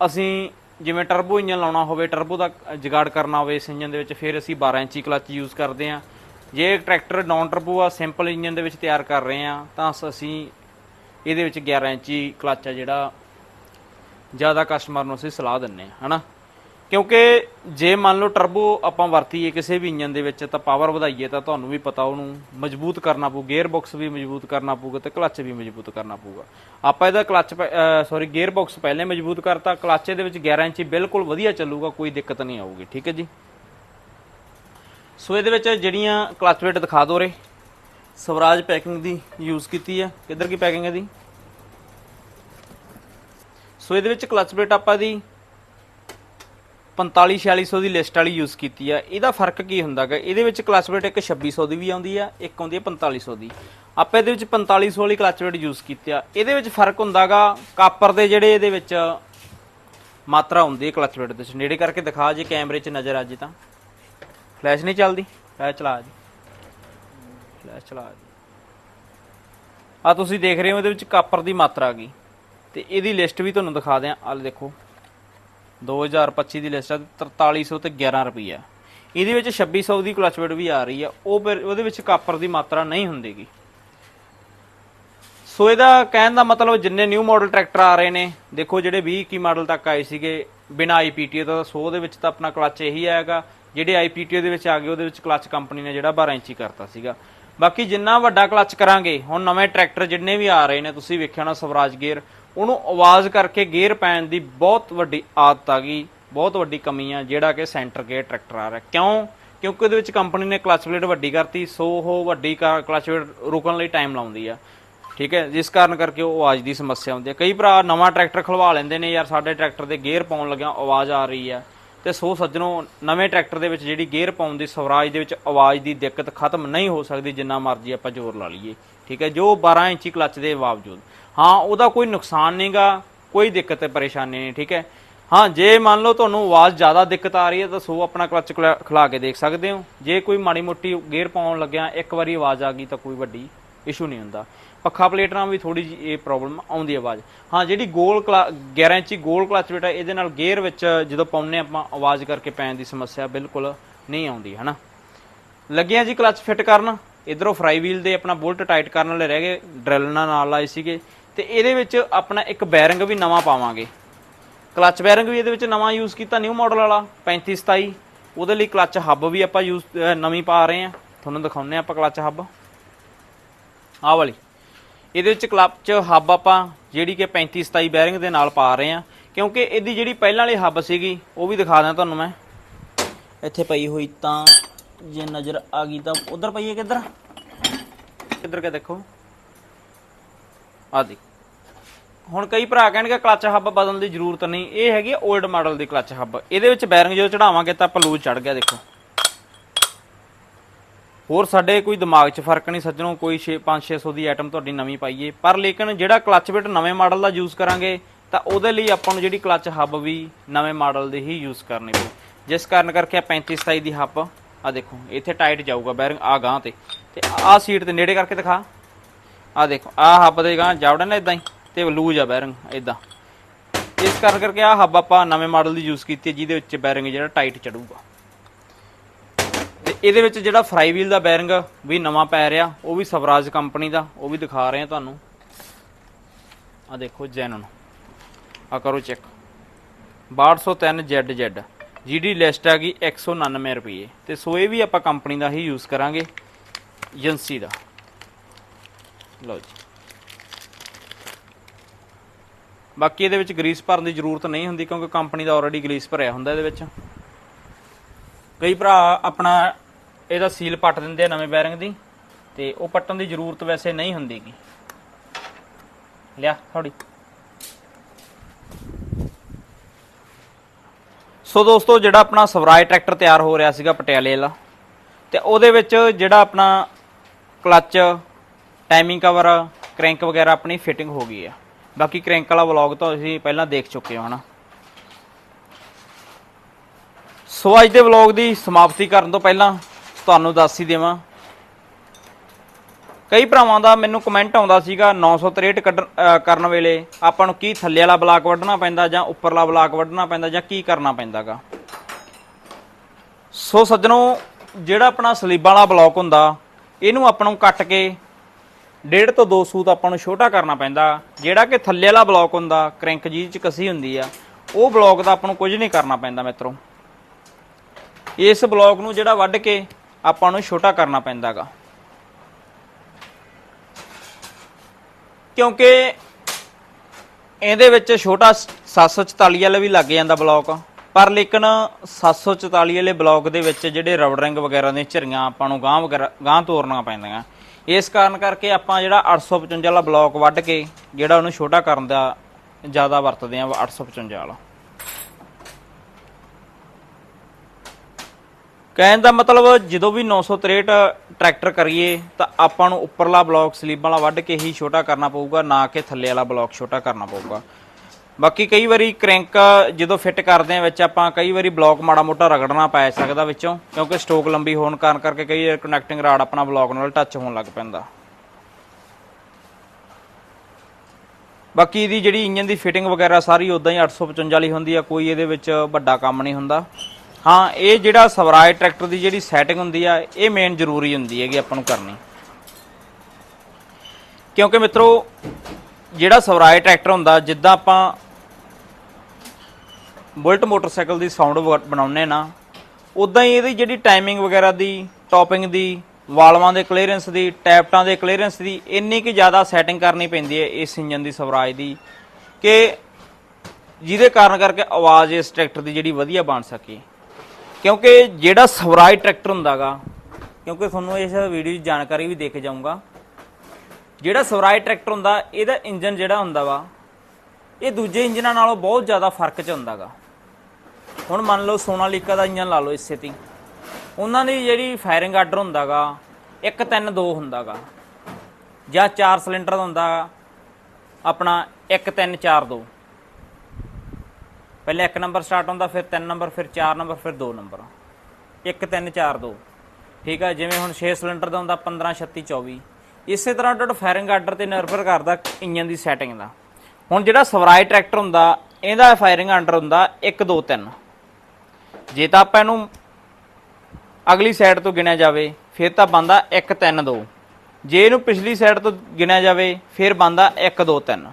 ਅਸੀਂ ਜਿਵੇਂ ਟਰਬੋ ਇੰਜਨ ਲਾਉਣਾ ਹੋਵੇ ਟਰਬੋ ਦਾ ਜਗਾੜ ਕਰਨਾ ਹੋਵੇ ਇਸ ਇੰਜਨ ਦੇ ਵਿੱਚ, ਫਿਰ ਅਸੀਂ 12 ਇੰਚੀ ਕਲਚ ਯੂਜ਼ ਕਰਦੇ ਹਾਂ। ਜੇ ਟਰੈਕਟਰ ਨਾਨ ਟਰਬੋ ਆ ਸਿੰਪਲ ਇੰਜਨ ਦੇ ਵਿੱਚ ਤਿਆਰ ਕਰ ਰਹੇ ਆ ਤਾਂ ਅਸੀਂ ਇਹਦੇ ਵਿੱਚ 11 ਇੰਚੀ ਕਲਚ ਆ ਜਿਹੜਾ ਜ਼ਿਆਦਾ ਕਸਟਮਰ ਨੂੰ ਅਸੀਂ ਸਲਾਹ ਦਿੰਨੇ ਆ ਹਨਾ? ਕਿਉਂਕਿ ਜੇ ਮੰਨ ਲਓ ਟਰਬੋ ਆਪਾਂ ਵਰਤੀਏ ਕਿਸੇ ਵੀ ਇੰਜਨ ਦੇ ਵਿੱਚ, ਤਾਂ ਪਾਵਰ ਵਧਾਈਏ ਤਾਂ ਤੁਹਾਨੂੰ ਵੀ ਪਤਾ ਉਹਨੂੰ ਮਜ਼ਬੂਤ ਕਰਨਾ ਪਊ ਗੇਅਰ ਬਾਕਸ ਵੀ ਮਜ਼ਬੂਤ ਕਰਨਾ ਪਊਗਾ ਤੇ ਕਲੱਚ ਵੀ ਮਜ਼ਬੂਤ ਕਰਨਾ ਪਊਗਾ। ਆਪਾਂ ਇਹਦਾ ਕਲੱਚ ਸੌਰੀ ਗੇਅਰ ਬਾਕਸ ਪਹਿਲੇ ਮਜ਼ਬੂਤ ਕਰਤਾ ਕਲੱਚ ਦੇ ਵਿੱਚ 11 ਇੰਚੀ ਬਿਲਕੁਲ ਵਧੀਆ ਚੱਲੂਗਾ, ਕੋਈ ਦਿੱਕਤ ਨਹੀਂ ਆਊਗੀ, ਠੀਕ ਹੈ ਜੀ? ਸੋ ਇਹਦੇ ਵਿੱਚ ਜਿਹੜੀਆਂ ਕਲੱਚ ਪਲੇਟ ਦਿਖਾ ਦੋ ਰੇ। ਸਵਰਾਜ ਪੈਕਿੰਗ ਦੀ ਯੂਜ਼ ਕੀਤੀ ਹੈ। ਕਿੱਧਰ ਕੀ ਪੈਕਿੰਗ ਹੈ ਦੀ ਸੋ ਇਹਦੇ ਵਿੱਚ ਕਲੱਚ ਪਲੇਟ ਆਪਾਂ ਦੀ 45 4600 ਦੀ ਲਿਸਟ ਵਾਲੀ ਯੂਜ਼ ਕੀਤੀ ਆ। ਇਹਦਾ ਫ਼ਰਕ ਕੀ ਹੁੰਦਾਗਾ ਇਹਦੇ ਵਿੱਚ ਕਲਚ ਪਲੇਟ ਇੱਕ 2600 ਦੀ ਵੀ ਆਉਂਦੀ ਆ, ਇੱਕ ਆਉਂਦੀ ਆ 4500 ਦੀ। ਆਪਾਂ ਇਹਦੇ ਵਿੱਚ 4500 ਵਾਲੀ ਕਲਚ ਪਲੇਟ ਯੂਜ਼ ਕੀਤੀ ਆ। ਇਹਦੇ ਵਿੱਚ ਫ਼ਰਕ ਹੁੰਦਾਗਾ ਕਾਪਰ ਦੇ ਜਿਹੜੇ ਇਹਦੇ ਵਿੱਚ ਮਾਤਰਾ ਹੁੰਦੀ ਹੈ ਕਲਚ ਵੇਟ ਦੇ ਵਿੱਚ। ਨੇੜੇ ਕਰਕੇ ਦਿਖਾ ਜੇ ਕੈਮਰੇ 'ਚ ਨਜ਼ਰ ਆ ਜੇ ਤਾਂ। ਫਲੈਸ਼ ਨਹੀਂ ਚੱਲਦੀ? ਫਲੈਸ਼ ਚਲਾ ਜੀ। ਫਲੈਸ਼ ਚਲਾ ਜੀ। ਆ ਤੁਸੀਂ ਦੇਖ ਰਹੇ ਹੋ ਇਹਦੇ ਵਿੱਚ ਕਾਪਰ ਦੀ ਮਾਤਰਾ ਆ ਗਈ। ਤੇ ਇਹਦੀ ਲਿਸਟ ਵੀ ਤੁਹਾਨੂੰ ਦਿਖਾ ਦਿਆਂ। ਆਹ ਦੇਖੋ। 2025 ਦੀ ਲਿਸਟ ਆ 4300 ਤੇ 11 ਰੁਪਈਆ। ਇਹਦੇ ਵਿੱਚ 2600 ਦੀ ਕਲਚ ਵੇਟ ਵੀ ਆ ਰਹੀ ਆ, ਉਹ ਉਹਦੇ ਵਿੱਚ ਕਾਪਰ ਦੀ ਮਾਤਰਾ ਨਹੀਂ ਹੁੰਦੀਗੀ। ਸੋ ਇਹਦਾ ਕਹਿਣ ਦਾ ਮਤਲਬ ਜਿੰਨੇ ਨਿਊ ਮਾਡਲ ਟਰੈਕਟਰ ਆ ਰਹੇ ਨੇ, ਦੇਖੋ ਜਿਹੜੇ 20 21 ਮਾਡਲ ਤੱਕ ਆਏ ਸੀਗੇ, ਬਿਨਾ ਆਈਪੀਟੀਓ ਦਾ 100 ਦੇ ਵਿੱਚ ਤਾਂ ਆਪਣਾ ਕਲਚ ਇਹੀ ਆਏਗਾ, ਜਿਹੜੇ ਆਈਪੀਟੀਓ ਦੇ ਵਿੱਚ ਆ ਗਏ, ਉਹਦੇ ਵਿੱਚ ਕਲਚ ਕੰਪਨੀ ਨੇ ਜਿਹੜਾ 12 ਇੰਚੀ ਕਰਤਾ ਸੀਗਾ। ਬਾਕੀ ਜਿੰਨਾ ਵੱਡਾ ਕਲਚ ਕਰਾਂਗੇ, ਹੁਣ ਨਵੇਂ ਟਰੈਕਟਰ ਜਿੰਨੇ ਵੀ ਆ ਰਹੇ ਨੇ, ਤੁਸੀਂ ਵੇਖਿਆ ਹੋਣਾ ਸਵਰਾਜ ਗੇਅਰ ਉਹਨੂੰ ਆਵਾਜ਼ ਕਰਕੇ ਗੇਅਰ ਪੈਣ ਦੀ ਬਹੁਤ ਵੱਡੀ ਆਦਤ ਆ ਗਈ, ਬਹੁਤ ਵੱਡੀ ਕਮੀ ਆ ਜਿਹੜਾ ਕਿ ਸੈਂਟਰ ਗੇਅਰ ਟਰੈਕਟਰ ਆ ਰਿਹਾ। ਕਿਉਂ? ਕਿਉਂਕਿ ਉਹਦੇ ਵਿੱਚ ਕੰਪਨੀ ਨੇ ਕਲਚ ਪਲੇਟ ਵੱਡੀ ਕਰਤੀ, ਸੋ ਉਹ ਵੱਡੀ ਕਲਚ ਪਲੇਟ ਰੁਕਣ ਲਈ ਟਾਈਮ ਲਾਉਂਦੀ ਆ। ਠੀਕ ਹੈ, ਜਿਸ ਕਾਰਨ ਕਰਕੇ ਉਹ ਆਵਾਜ਼ ਦੀ ਸਮੱਸਿਆ ਹੁੰਦੀ ਹੈ ਕਈ ਭਰਾ ਨਵਾਂ ਟਰੈਕਟਰ ਖਲਵਾ ਲੈਂਦੇ ਨੇ, ਯਾਰ ਸਾਡੇ ਟਰੈਕਟਰ ਦੇ ਗੇਅਰ ਪਾਉਣ ਲੱਗਿਆ ਆਵਾਜ਼ ਆ ਰਹੀ ਆ। ਤੇ ਸੋ ਸੱਜਣੋ, ਨਵੇਂ ਟਰੈਕਟਰ ਦੇ ਵਿੱਚ ਜਿਹੜੀ ਗੇਅਰ ਪਾਉਣ ਦੀ ਸਵਰਾਜ ਦੇ ਵਿੱਚ ਆਵਾਜ਼ ਦੀ ਦਿੱਕਤ ਖਤਮ ਨਹੀਂ ਹੋ ਸਕਦੀ, ਜਿੰਨਾ ਮਰਜ਼ੀ ਆਪਾਂ ਜ਼ੋਰ ਲਾ ਲਈਏ। ਠੀਕ ਹੈ, ਜੋ 12 ਇੰਚੀ ਕਲੱਚ ਦੇ ਬਾਵਜੂਦ। ਹਾਂ, ਉਹਦਾ ਕੋਈ ਨੁਕਸਾਨ ਨਹੀਂਗਾ ਕੋਈ ਦਿੱਕਤ ਤੇ ਪਰੇਸ਼ਾਨੀ ਨਹੀਂ, ਠੀਕ ਹੈ। ਹਾਂ, ਜੇ ਮੰਨ ਲਓ ਤੁਹਾਨੂੰ ਆਵਾਜ਼ ਜ਼ਿਆਦਾ ਦਿੱਕਤ ਆ ਰਹੀ ਹੈ, ਤਾਂ ਸੋ ਆਪਣਾ ਕਲੱਚ ਖੁਲਾ- ਖਿਲਾ ਕੇ ਦੇਖ ਸਕਦੇ ਹੋ। ਜੇ ਕੋਈ ਮਾੜੀ ਮੋਟੀ ਗੇਅਰ ਪਾਉਣ ਲੱਗਿਆ, ਇੱਕ ਵਾਰੀ ਆਵਾਜ਼ ਆ ਗਈ ਤਾਂ ਕੋਈ ਵੱਡੀ ਇਸ਼ੂ ਨਹੀਂ ਹੁੰਦਾ। ਪੱਖਾ ਪਲੇਟ ਨਾਲ ਵੀ ਥੋੜੀ ਜਿਹੀ ਇਹ ਪ੍ਰੋਬਲਮ ਆਉਂਦੀ ਆਵਾਜ਼। ਹਾਂ, ਜਿਹੜੀ ਗੋਲ ਕਲਾ 11 ਇੰਚੀ ਗੋਲ ਕਲਚ ਬੇਟਾ, ਇਹਦੇ ਨਾਲ ਗੇਅਰ ਵਿੱਚ ਜਦੋਂ ਪਾਉਂਦੇ ਆਪਾਂ, ਆਵਾਜ਼ ਕਰਕੇ ਪੈਣ ਦੀ ਸਮੱਸਿਆ ਬਿਲਕੁਲ ਨਹੀਂ ਆਉਂਦੀ, ਹਨਾ। ਲੱਗਿਆ ਜੀ ਕਲੱਚ ਫਿੱਟ ਕਰਨ। ਇਧਰੋਂ ਫਰਾਈ ਵੀਲ ਦੇ ਆਪਣਾ ਬੁਲਟ ਟਾਈਟ ਕਰਨ ਵਾਲੇ ਰਹਿ ਗਏ, ਡਰਿਲ ਨਾਲ ਨਾਲ ਲਾਏ ਸੀਗੇ। ਤੇ ਇਹਦੇ ਵਿੱਚ ਆਪਣਾ ਇੱਕ ਬੈਰਿੰਗ ਵੀ ਨਵਾਂ ਪਾਵਾਂਗੇ। ਕਲੱਚ ਬੈਰਿੰਗ ਵੀ ਇਹਦੇ ਵਿੱਚ ਨਵਾਂ ਯੂਜ਼ ਕੀਤਾ ਨਿਊ ਮਾਡਲ ਵਾਲਾ 35 27 ਉਹਦੇ ਲਈ ਕਲੱਚ ਹੱਬ ਵੀ ਆਪਾਂ ਯੂਜ਼ ਨਵੀਂ ਪਾ ਰਹੇ ਹਾਂ। ਤੁਹਾਨੂੰ ਦਿਖਾਉਂਦੇ ਹਾਂ ਆਪਾਂ ਕਲੱਚ ਹੱਬ। ਆਹ ਵਾਲੀ। ਇਹਦੇ ਵਿੱਚ ਕਲੱਚ ਹੱਬ ਆਪਾਂ ਜਿਹੜੀ ਕਿ 35 27 ਬੈਰਿੰਗ ਦੇ ਨਾਲ ਪਾ ਰਹੇ ਹਾਂ। ਕਿਉਂਕਿ ਇਹਦੀ ਜਿਹੜੀ ਪਹਿਲਾਂ ਵਾਲੀ ਹੱਬ ਸੀਗੀ, ਉਹ ਵੀ ਦਿਖਾ ਦਿਆਂ ਤੁਹਾਨੂੰ ਮੈਂ। ਇੱਥੇ ਪਈ ਹੋਈ ਤਾਂ ਜੇ ਨਜ਼ਰ ਆ ਗਈ ਤਾਂ ਉਧਰ ਪਈ ਹੈ ਕਿੱਧਰ? ਕਿੱਧਰ ਕੇ ਦੇਖੋ। ਆ ਦੇਖ। ਹੁਣ ਕਈ ਭਰਾ ਕਹਿਣਗੇ ਕਲਚ ਹੱਬ ਬਦਲਣ ਦੀ ਜ਼ਰੂਰਤ ਨਹੀਂ। ਇਹ ਹੈਗੀ 올ਡ ਮਾਡਲ ਦੀ ਕਲਚ ਹੱਬ। ਇਹਦੇ ਵਿੱਚ ਬੈਰਿੰਗ ਜਦੋਂ ਚੜਾਵਾਂਗੇ ਤਾਂ ਪਲੂਜ ਚੜ ਗਿਆ, ਦੇਖੋ। ਹੋਰ ਸਾਡੇ ਕੋਈ ਦਿਮਾਗ 'ਚ ਫ਼ਰਕ ਨਹੀਂ ਸੱਜਣੋ। ਕੋਈ 6 5 600 ਦੀ ਆਈਟਮ ਤੁਹਾਡੀ ਨਵੀਂ ਪਾਈਏ। ਪਰ ਲੇਕਿਨ ਜਿਹੜਾ ਕਲਚ ਬਿਟ ਨਵੇਂ ਮਾਡਲ ਦਾ ਯੂਜ਼ ਕਰਾਂਗੇ, ਤਾਂ ਉਹਦੇ ਲਈ ਆਪਾਂ ਨੂੰ ਜਿਹੜੀ ਕਲਚ ਹੱਬ ਵੀ ਨਵੇਂ ਮਾਡਲ ਦੀ ਹੀ ਯੂਜ਼ ਕਰਨੀ ਪਊ। ਜਿਸ ਕਾਰਨ ਕਰਕੇ ਆ 35 27 ਦੀ ਹੱਬ। ਆ ਦੇਖੋ, ਇੱਥੇ ਟਾਈਟ ਜਾਊਗਾ ਬੈਰਿੰਗ ਆ ਗਾਂ ਤੇ। ਤੇ ਆਹ ਸੀਟ ਤੇ ਨੇੜੇ ਕਰਕੇ ਦਿਖਾ। ਆ ਦੇਖੋ ਆ ਹੱਬ ਦੇ ਗਾਂ ਜਾਵੜਨ ਨਾ ਇਦਾਂ ਹੀ, ਤੇ ਲੂਜ ਆ ਬੈਰਿੰਗ ਇਦਾਂ ਇਸ ਕਾਰਨ ਕਰਕੇ ਆ ਹੱਬ ਆਪਾਂ ਨਵੇਂ ਮਾਡਲ ਦੀ ਯੂਜ਼ ਕੀਤੀ ਹੈ, ਜਿਹਦੇ ਵਿੱਚ ਬੈਰਿੰਗ ਜਿਹੜਾ ਟਾਈਟ ਚੜੂਗਾ। ਤੇ ਇਹਦੇ ਵਿੱਚ ਜਿਹੜਾ ਫਰਾਈ ਵੀਲ ਦਾ ਬੈਰਿੰਗ ਵੀ ਨਵਾਂ ਪੈ ਰਿਹਾ, ਉਹ ਵੀ ਸਵਰਾਜ ਕੰਪਨੀ ਦਾ, ਉਹ ਵੀ ਦਿਖਾ ਰਹੇ ਆ ਤੁਹਾਨੂੰ। ਆ ਦੇਖੋ ਜੈਨਨ। ਆ ਕਰੋ ਚੈੱਕ 6203 ZZ ਜਿਹਦੀ ਲਿਸਟ ਹੈਗੀ 199 ਰੁਪਏ। ਤੇ ਸੋ ਇਹ ਵੀ ਆਪਾਂ ਕੰਪਨੀ ਦਾ ਹੀ ਯੂਜ਼ ਕਰਾਂਗੇ, ਏਜੰਸੀ ਦਾ। ਲਓ ਜੀ। ਬਾਕੀ ਇਹਦੇ ਵਿੱਚ ਗਰੀਸ ਭਰਨ ਦੀ ਜ਼ਰੂਰਤ ਨਹੀਂ ਹੁੰਦੀ ਕਿਉਂਕਿ ਕੰਪਨੀ ਦਾ ਆਲਰੇਡੀ ਗਰੀਸ ਭਰਿਆ ਹੁੰਦਾ ਇਹਦੇ ਵਿੱਚ। ਕਈ ਭਰਾ ਆਪਣਾ ਇਹਦਾ ਸੀਲ ਪੱਟ ਦਿੰਦੇ ਆ ਨਵੇਂ ਬੈਰਿੰਗ ਦੀ, ਤੇ ਉਹ ਪੱਟਣ ਦੀ ਜ਼ਰੂਰਤ ਵੈਸੇ ਨਹੀਂ ਹੁੰਦੀਗੀ। ਲਿਆ ਥੋੜੀ ਸੋ ਦੋਸਤੋ, ਜਿਹੜਾ ਆਪਣਾ ਸਵਰਾਜ ਟਰੈਕਟਰ ਤਿਆਰ ਹੋ ਰਿਹਾ ਸੀਗਾ ਪਟਿਆਲੇ ਵਾਲਾ, ਤੇ ਉਹਦੇ ਵਿੱਚ ਜਿਹੜਾ ਆਪਣਾ ਕਲੱਚ ਟਾਈਮਿੰਗ ਕਵਰ ਕ੍ਰੈਂਕ ਵਗੈਰਾ ਆਪਣੀ ਫਿਟਿੰਗ ਹੋ ਗਈ ਆ। ਬਾਕੀ ਕ੍ਰੈਂਕ ਵਾਲਾ ਵਲੌਗ ਤਾਂ ਤੁਸੀਂ ਪਹਿਲਾਂ ਦੇਖ ਚੁੱਕੇ ਹੋ, ਹਨਾ? ਸੋ ਅੱਜ ਦੇ ਵਲੌਗ ਦੀ ਸਮਾਪਤੀ ਕਰਨ ਤੋਂ ਪਹਿਲਾਂ ਤੁਹਾਨੂੰ ਦੱਸ ਹੀ ਦੇਵਾਂ ਕਈ ਭਰਾਵਾਂ ਦਾ ਮੈਨੂੰ ਕਮੈਂਟ ਆਉਂਦਾ ਸੀਗਾ 963 ਕੱਢਣ- ਕਰਨ ਵੇਲੇ ਆਪਾਂ ਨੂੰ ਕੀ ਥੱਲੇ ਵਾਲਾ ਬਲਾਕ ਵੱਢਣਾ ਪੈਂਦਾ ਜਾਂ ਉੱਪਰਲਾ ਬਲਾਕ ਵੱਢਣਾ ਪੈਂਦਾ ਜਾਂ ਕੀ ਕਰਨਾ ਪੈਂਦਾਗਾ? ਸੋ ਸੱਜਣੋ, ਜਿਹੜਾ ਆਪਣਾ ਸਲੀਬਾਂ ਵਾਲਾ ਬਲਾਕ ਹੁੰਦਾ, ਇਹਨੂੰ ਆਪਾਂ ਨੂੰ ਕੱਟ ਕੇ ਡੇਢ ਤੋਂ 2 ਸੂਤ ਆਪਾਂ ਨੂੰ ਛੋਟਾ ਕਰਨਾ ਪੈਂਦਾ। ਜਿਹੜਾ ਕਿ ਥੱਲੇ ਵਾਲਾ ਬਲਾਕ ਹੁੰਦਾ, ਕ੍ਰੈਂਕ ਜੀ ਚ ਕਸੀ ਹੁੰਦੀ ਆ, ਉਹ ਬਲਾਕ ਦਾ ਆਪਾਂ ਨੂੰ ਕੁਝ ਨਹੀਂ ਕਰਨਾ ਪੈਂਦਾ ਮਿੱਤਰੋ। ਇਸ ਬਲਾਕ ਨੂੰ ਜਿਹੜਾ ਵੱਢ ਕੇ ਆਪਾਂ ਨੂੰ ਛੋਟਾ ਕਰਨਾ ਪੈਂਦਾਗਾ। ਕਿਉਂਕਿ ਇਹਦੇ ਵਿੱਚ ਛੋਟਾ 744 ਵਾਲਾ ਵੀ ਲੱਗ ਜਾਂਦਾ ਬਲੌਕ। ਪਰ ਲੇਕਿਨ 744 ਵਾਲੇ ਬਲੌਕ ਦੇ ਵਿੱਚ ਜਿਹੜੇ ਰਬੜਿੰਗ ਵਗੈਰਾ ਦੀਆਂ ਝਰੀਆਂ ਆਪਾਂ ਨੂੰ ਗਾਂ ਵਗੈਰਾ ਗਾਂ ਤੋਰਨੀਆਂ ਪੈਂਦੀਆਂ। ਇਸ ਕਾਰਨ ਕਰਕੇ ਆਪਾਂ ਜਿਹੜਾ 855 ਵਾਲਾ ਬਲੌਕ ਵੱਢ ਕੇ ਜਿਹੜਾ ਉਹਨੂੰ ਛੋਟਾ ਕਰਨ ਦਾ ਜ਼ਿਆਦਾ ਵਰਤਦੇ ਆ 855 ਵਾਲਾ। ਕਹਿਣ ਦਾ ਮਤਲਬ, ਜਦੋਂ ਵੀ 963 ਟਰੈਕਟਰ ਕਰੀਏ, ਤਾਂ ਆਪਾਂ ਨੂੰ ਉੱਪਰਲਾ ਬਲੌਕ ਸਲੀਬਾਂ ਵਾਲਾ ਵੱਢ ਕੇ ਹੀ ਛੋਟਾ ਕਰਨਾ ਪਊਗਾ, ਨਾ ਕਿ ਥੱਲੇ ਵਾਲਾ ਬਲੌਕ ਛੋਟਾ ਕਰਨਾ ਪਊਗਾ। ਬਾਕੀ ਕਈ ਵਾਰੀ ਕ੍ਰੈਂਕ ਜਦੋਂ ਫਿੱਟ ਕਰਦੇ ਆ ਵਿੱਚ, ਆਪਾਂ ਕਈ ਵਾਰੀ ਬਲੌਕ ਮਾੜਾ ਮੋਟਾ ਰਗੜਨਾ ਪੈ ਸਕਦਾ ਵਿੱਚੋਂ, ਕਿਉਂਕਿ ਸਟੋਕ ਲੰਬੀ ਹੋਣ ਕਾਰਨ ਕਰਕੇ ਕਈ ਵਾਰ ਕਨੈਕਟਿੰਗ ਰਾਡ ਆਪਣਾ ਬਲੌਕ ਨਾਲ ਟੱਚ ਹੋਣ ਲੱਗ ਪੈਂਦਾ। ਬਾਕੀ ਇਹਦੀ ਜਿਹੜੀ ਇੰਜਨ ਦੀ ਫਿਟਿੰਗ ਵਗੈਰਾ, ਸਾਰੀ ਉਦਾਂ ਹੀ 855 ਵਾਲੀ ਹੁੰਦੀ ਆ, ਕੋਈ ਇਹਦੇ ਵਿੱਚ ਵੱਡਾ ਕੰਮ ਨਹੀਂ ਹੁੰਦਾ। ਹਾਂ, ਇਹ ਜਿਹੜਾ ਸਵਰਾਜ ਟਰੈਕਟਰ ਦੀ ਜਿਹੜੀ ਸੈਟਿੰਗ ਹੁੰਦੀ ਆ, ਇਹ ਮੇਨ ਜ਼ਰੂਰੀ ਹੁੰਦੀ ਹੈਗੀ ਆਪਾਂ ਨੂੰ ਕਰਨੀ। ਕਿਉਂਕਿ ਮਿੱਤਰੋ, ਜਿਹੜਾ ਸਵਰਾਜ ਟਰੈਕਟਰ ਹੁੰਦਾ, ਜਿੱਦਾਂ ਆਪਾਂ ਬੁਲਟ ਮੋਟਰਸਾਈਕਲ ਦੀ ਸਾਊਂਡ ਬਣਾਉਂਦੇ ਨਾ ਉਦਾਂ ਹੀ ਇਹਦੀ ਜਿਹੜੀ ਟਾਈਮਿੰਗ ਵਗੈਰਾ ਦੀ ਟੌਪਿੰਗ ਦੀ, ਵਾਲਵਾਂ ਦੇ ਕਲੀਅਰੈਂਸ ਦੀ, ਟੈਪਟਾਂ ਦੇ ਕਲੀਅਰੈਂਸ ਦੀ, ਇੰਨੀ ਕਿ ਜ਼ਿਆਦਾ ਸੈਟਿੰਗ ਕਰਨੀ ਪੈਂਦੀ ਹੈ ਇਸ ਇੰਜਨ ਦੀ ਸਵਰਾਜ ਦੀ, ਕਿ ਜਿਹਦੇ ਕਾਰਨ ਕਰਕੇ ਆਵਾਜ਼ ਇਸ ਟਰੈਕਟਰ ਦੀ ਜਿਹੜੀ ਵਧੀਆ ਬਣ ਸਕੇ। ਕਿਉਂਕਿ ਜਿਹੜਾ ਸਵਰਾਜ ਟਰੈਕਟਰ ਹੁੰਦਾਗਾ, ਕਿਉਂਕਿ ਤੁਹਾਨੂੰ ਇਸ ਵੀਡੀਓ 'ਚ ਜਾਣਕਾਰੀ ਵੀ ਦੇ ਕੇ ਜਾਊਂਗਾ। ਜਿਹੜਾ ਸਵਰਾਜ ਟਰੈਕਟਰ ਹੁੰਦਾ, ਇਹਦਾ ਇੰਜਨ ਜਿਹੜਾ ਹੁੰਦਾ ਵਾ ਇਹ ਦੂਜੇ ਇੰਜਨਾਂ ਨਾਲੋਂ ਬਹੁਤ ਜ਼ਿਆਦਾ ਫ਼ਰਕ ਚ ਹੁੰਦਾਗਾ। ਹੁਣ ਮੰਨ ਲਓ ਸੋਨਾਲੀਕਾ ਦਾ ਇੰਜਨ ਲਾ ਲਓ ਇਸੇ ਤੇ ਉਹਨਾਂ ਦੀ ਜਿਹੜੀ ਫਾਇਰਿੰਗ ਆਰਡਰ ਹੁੰਦਾਗਾ 132 ਹੁੰਦਾਗਾ। ਜਾਂ 4 ਸਿਲੰਡਰ ਦਾ ਹੁੰਦਾ, ਆਪਣਾ 1342 ਪਹਿਲੇ 1 ਨੰਬਰ ਸਟਾਰਟ ਹੁੰਦਾ, ਫਿਰ 3 ਨੰਬਰ, ਫਿਰ 4 ਨੰਬਰ, ਫਿਰ 2 ਨੰਬਰ। 1 3 4 2 ਠੀਕ ਆ, ਜਿਵੇਂ ਹੁਣ 6 ਸਿਲੰਡਰ ਦਾ ਹੁੰਦਾ 15 36 24 ਇਸੇ ਤਰ੍ਹਾਂ ਤੁਹਾਡਾ ਫਾਇਰਿੰਗ ਆਰਡਰ ਤੇ ਨਿਰਭਰ ਕਰਦਾ ਇੰਜਨ ਦੀ ਸੈਟਿੰਗ ਦਾ। ਹੁਣ ਜਿਹੜਾ ਸਵਰਾਜ ਟਰੈਕਟਰ ਹੁੰਦਾ, ਇਹਦਾ ਫਾਇਰਿੰਗ ਆਰਡਰ ਹੁੰਦਾ 1 2 3 ਜੇ ਤਾਂ ਆਪਾਂ ਇਹਨੂੰ ਅਗਲੀ ਸਾਈਡ ਤੋਂ ਗਿਣਿਆ ਜਾਵੇ, ਫਿਰ ਤਾਂ ਬੰਦਾ 1 3 2 ਜੇ ਇਹਨੂੰ ਪਿਛਲੀ ਸਾਈਡ ਤੋਂ ਗਿਣਿਆ ਜਾਵੇ, ਫਿਰ ਬੰਦਾ 1 2 3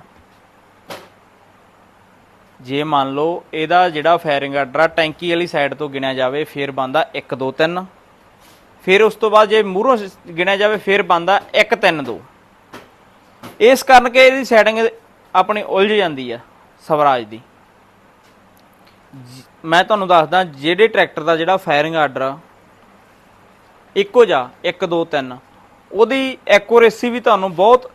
ਜੇ ਮੰਨ ਲਓ ਇਹਦਾ ਜਿਹੜਾ ਫਾਇਰਿੰਗ ਆਰਡਰ ਆ, ਟੈਂਕੀ ਵਾਲੀ ਸਾਈਡ ਤੋਂ ਗਿਣਿਆ ਜਾਵੇ, ਫਿਰ ਬੰਦਾ 1 2 3 ਫਿਰ ਉਸ ਤੋਂ ਬਾਅਦ ਜੇ ਮੂਹਰੋਂ ਗਿਣਿਆ ਜਾਵੇ, ਫਿਰ ਬੰਦਾ 1 3 2 ਇਸ ਕਾਰਨ ਕਿ ਇਹਦੀ ਸੈਟਿੰਗ ਆਪਣੀ ਉਲਝ ਜਾਂਦੀ ਆ, ਸਵਰਾਜ ਦੀ। ਜ- ਮੈਂ ਤੁਹਾਨੂੰ ਦੱਸਦਾ, ਜਿਹੜੇ ਟਰੈਕਟਰ ਦਾ ਜਿਹੜਾ ਫਾਇਰਿੰਗ ਆਰਡਰ ਆ, ਇੱਕੋ ਜਿਹਾ 1 2 3 ਉਹਦੀ ਐਕੂਰੇਸੀ ਵੀ ਤੁਹਾਨੂੰ ਬਹੁਤ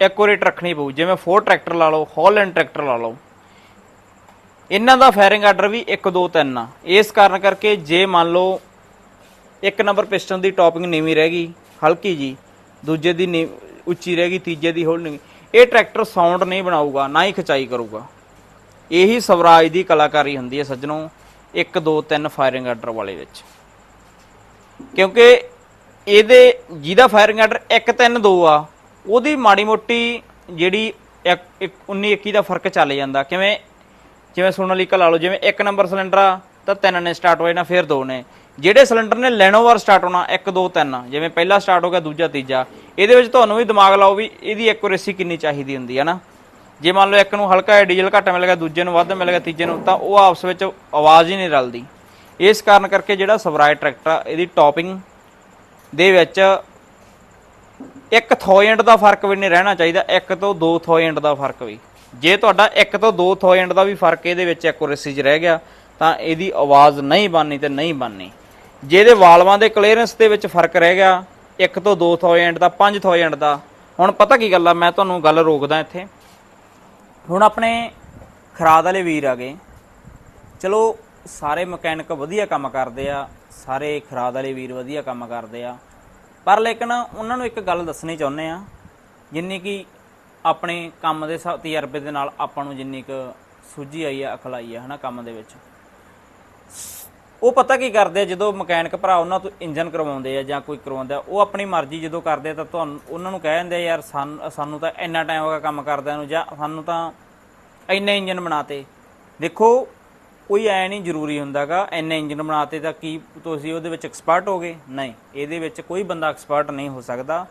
ਐਕੂਰੇਟ ਰੱਖਣੀ ਪਊ। ਜਿਵੇਂ ਫੋਰ ਟਰੈਕਟਰ ਲਾ ਲਓ ਹਾਲੈਂਡ ਟਰੈਕਟਰ ਲਾ ਲਓ। ਇਹਨਾਂ ਦਾ ਫਾਇਰਿੰਗ ਆਰਡਰ ਵੀ 1 2 3 ਆ। ਇਸ ਕਾਰਨ ਕਰਕੇ ਜੇ ਮੰਨ ਲਓ ਇੱਕ ਨੰਬਰ ਪਿਸਟਨ ਦੀ ਟੌਪਿੰਗ ਨੀਵੀਂ ਰਹਿ ਗਈ, ਹਲਕੀ ਜੀ, ਦੂਜੇ ਦੀ ਨੀ- ਉੱਚੀ ਰਹਿ ਗਈ, ਤੀਜੇ ਦੀ ਹੋਲਡਿੰਗ ਇਹ ਟਰੈਕਟਰ ਸਾਊਂਡ ਨਹੀਂ ਬਣਾਊਗਾ, ਨਾ ਹੀ ਖਚਾਈ ਕਰੂਗਾ। ਇਹੀ ਸਵਰਾਜ ਦੀ ਕਲਾਕਾਰੀ ਹੁੰਦੀ ਹੈ ਸੱਜਣੋ 1 2 3 ਫਾਇਰਿੰਗ ਆਰਡਰ ਵਾਲੇ ਵਿੱਚ। ਕਿਉਂਕਿ ਇਹਦੇ, ਜਿਹਦਾ ਫਾਇਰਿੰਗ ਆਰਡਰ 1 3 2 ਆ, ਉਹਦੀ ਮਾੜੀ ਮੋਟੀ ਜਿਹੜੀ 19 21 ਦਾ ਫ਼ਰਕ ਚੱਲ ਜਾਂਦਾ। ਕਿਵੇਂ ਜਿਵੇਂ ਸੋਨਾਲੀਕਾ ਲਾ ਲਓ, ਜਿਵੇਂ ਇੱਕ ਨੰਬਰ ਸਿਲੰਡਰ ਆ, ਤਾਂ ਤਿੰਨ ਨੇ ਸਟਾਰਟ ਹੋਏ ਨਾ ਫਿਰ ਦੋ ਨੇ। ਜਿਹੜੇ ਸਿਲੰਡਰ ਨੇ ਲੈਨੋਵਾਰ ਸਟਾਰਟ ਹੋਣਾ 1 2 3 ਜਿਵੇਂ ਪਹਿਲਾ ਸਟਾਰਟ ਹੋ ਗਿਆ, ਦੂਜਾ, ਤੀਜਾ। ਇਹਦੇ ਵਿੱਚ ਤੁਹਾਨੂੰ ਵੀ ਦਿਮਾਗ ਲਾਓ ਵੀ ਇਹਦੀ ਐਕੂਰੇਸੀ ਕਿੰਨੀ ਚਾਹੀਦੀ ਹੁੰਦੀ ਹੈ ਨਾ। ਜੇ ਮੰਨ ਲਓ ਇੱਕ ਨੂੰ ਹਲਕਾ ਜਿਹਾ ਡੀਜ਼ਲ ਘੱਟ ਮਿਲ ਗਿਆ, ਦੂਜੇ ਨੂੰ ਵੱਧ ਮਿਲ ਗਿਆ, ਤੀਜੇ ਨੂੰ, ਤਾਂ ਉਹ ਆਪਸ ਵਿੱਚ ਆਵਾਜ਼ ਹੀ ਨਹੀਂ ਰਲਦੀ। ਇਸ ਕਾਰਨ ਕਰਕੇ ਜਿਹੜਾ ਸਵਰਾਜ ਟਰੈਕਟਰ ਆ, ਇਹਦੀ ਟੌਪਿੰਗ ਦੇ ਵਿੱਚ 1000 ਦਾ ਫ਼ਰਕ ਵੀ ਨਹੀਂ ਰਹਿਣਾ ਚਾਹੀਦਾ 1 ਤੋਂ 2000 ਦਾ ਫ਼ਰਕ ਵੀ। ਜੇ ਤੁਹਾਡਾ ਇੱਕ ਤੋਂ 2000 ਦਾ ਵੀ ਫ਼ਰਕ ਇਹਦੇ ਵਿੱਚ ਐਕੂਰੇਸੀ 'ਚ ਰਹਿ ਗਿਆ, ਤਾਂ ਇਹਦੀ ਆਵਾਜ਼ ਨਹੀਂ ਬਣਨੀ ਤੇ ਨਹੀਂ ਬਣਨੀ। ਜੇ ਇਹਦੇ ਵਾਲਵਾਂ ਦੇ ਕਲੀਅਰੈਂਸ ਦੇ ਵਿੱਚ ਫ਼ਰਕ ਰਹਿ ਗਿਆ, ਇੱਕ ਤੋਂ 2000 ਦਾ 5000 ਦਾ, ਹੁਣ ਪਤਾ ਕੀ ਗੱਲ ਆ, ਮੈਂ ਤੁਹਾਨੂੰ ਗੱਲ ਰੋਕਦਾ ਇੱਥੇ। ਹੁਣ ਆਪਣੇ ਖਰਾਦ ਵਾਲੇ ਵੀਰ ਆ ਗਏ। ਚਲੋ, ਸਾਰੇ ਮਕੈਨਿਕ ਵਧੀਆ ਕੰਮ ਕਰਦੇ ਆ, ਸਾਰੇ ਖਰਾਦ ਵਾਲੇ ਵੀਰ ਵਧੀਆ ਕੰਮ ਕਰਦੇ ਆ। ਪਰ ਲੇਕਿਨ ਉਹਨਾਂ ਨੂੰ ਇੱਕ ਗੱਲ ਦੱਸਣੀ ਚਾਹੁੰਦੇ ਆ, ਜਿੰਨੀ ਕਿ ਆਪਣੇ ਕੰਮ ਦੇ ਸ- ਤਜਰਬੇ ਦੇ ਨਾਲ ਆਪਾਂ ਨੂੰ ਜਿੰਨੀ ਕੁ ਸੂਝੀ ਆਈ ਆ ਅਕਲ ਆਈ ਆ ਹਨਾ ਕੰਮ ਦੇ ਵਿੱਚ। ਉਹ ਪਤਾ ਕੀ ਕਰਦੇ ਆ ਜਦੋਂ ਮਕੈਨਿਕ ਭਰਾ ਉਹਨਾਂ ਤੋਂ ਇੰਜਨ ਕਰਵਾਉਂਦੇ ਆ ਜਾਂ ਕੋਈ ਕਰਵਾਉਂਦਾ ਆ, ਉਹ ਆਪਣੀ ਮਰਜ਼ੀ ਜਦੋਂ ਕਰਦੇ ਤਾਂ ਤੁਹਾਨੂੰ ਉਹਨਾਂ ਨੂੰ ਕਹਿ ਦਿੰਦੇ ਯਾਰ ਸਾਨੂੰ ਸਾਨੂੰ ਤਾਂ ਇੰਨਾ ਟਾਈਮ ਹੋ ਗਿਆ ਕੰਮ ਕਰਦਿਆਂ ਨੂੰ ਜਾਂ ਸਾਨੂੰ ਤਾਂ ਇੰਨੇ ਇੰਜਨ ਬਣਾਤੇ। ਦੇਖੋ ਕੋਈ ਐ ਨਹੀਂ ਜ਼ਰੂਰੀ ਹੁੰਦਾਗਾ ਇੰਨੇ ਇੰਜਨ ਬਣਾਤੇ ਤਾਂ ਕੀ ਤੁਸੀਂ ਉਹਦੇ ਵਿੱਚ ਐਕਸਪਰਟ ਹੋਗੇ? ਨਹੀਂ। ਇਹਦੇ ਵਿੱਚ ਕੋਈ ਬੰਦਾ ਐਕਸਪਰਟ ਨਹੀਂ ਹੋ ਸਕਦਾ।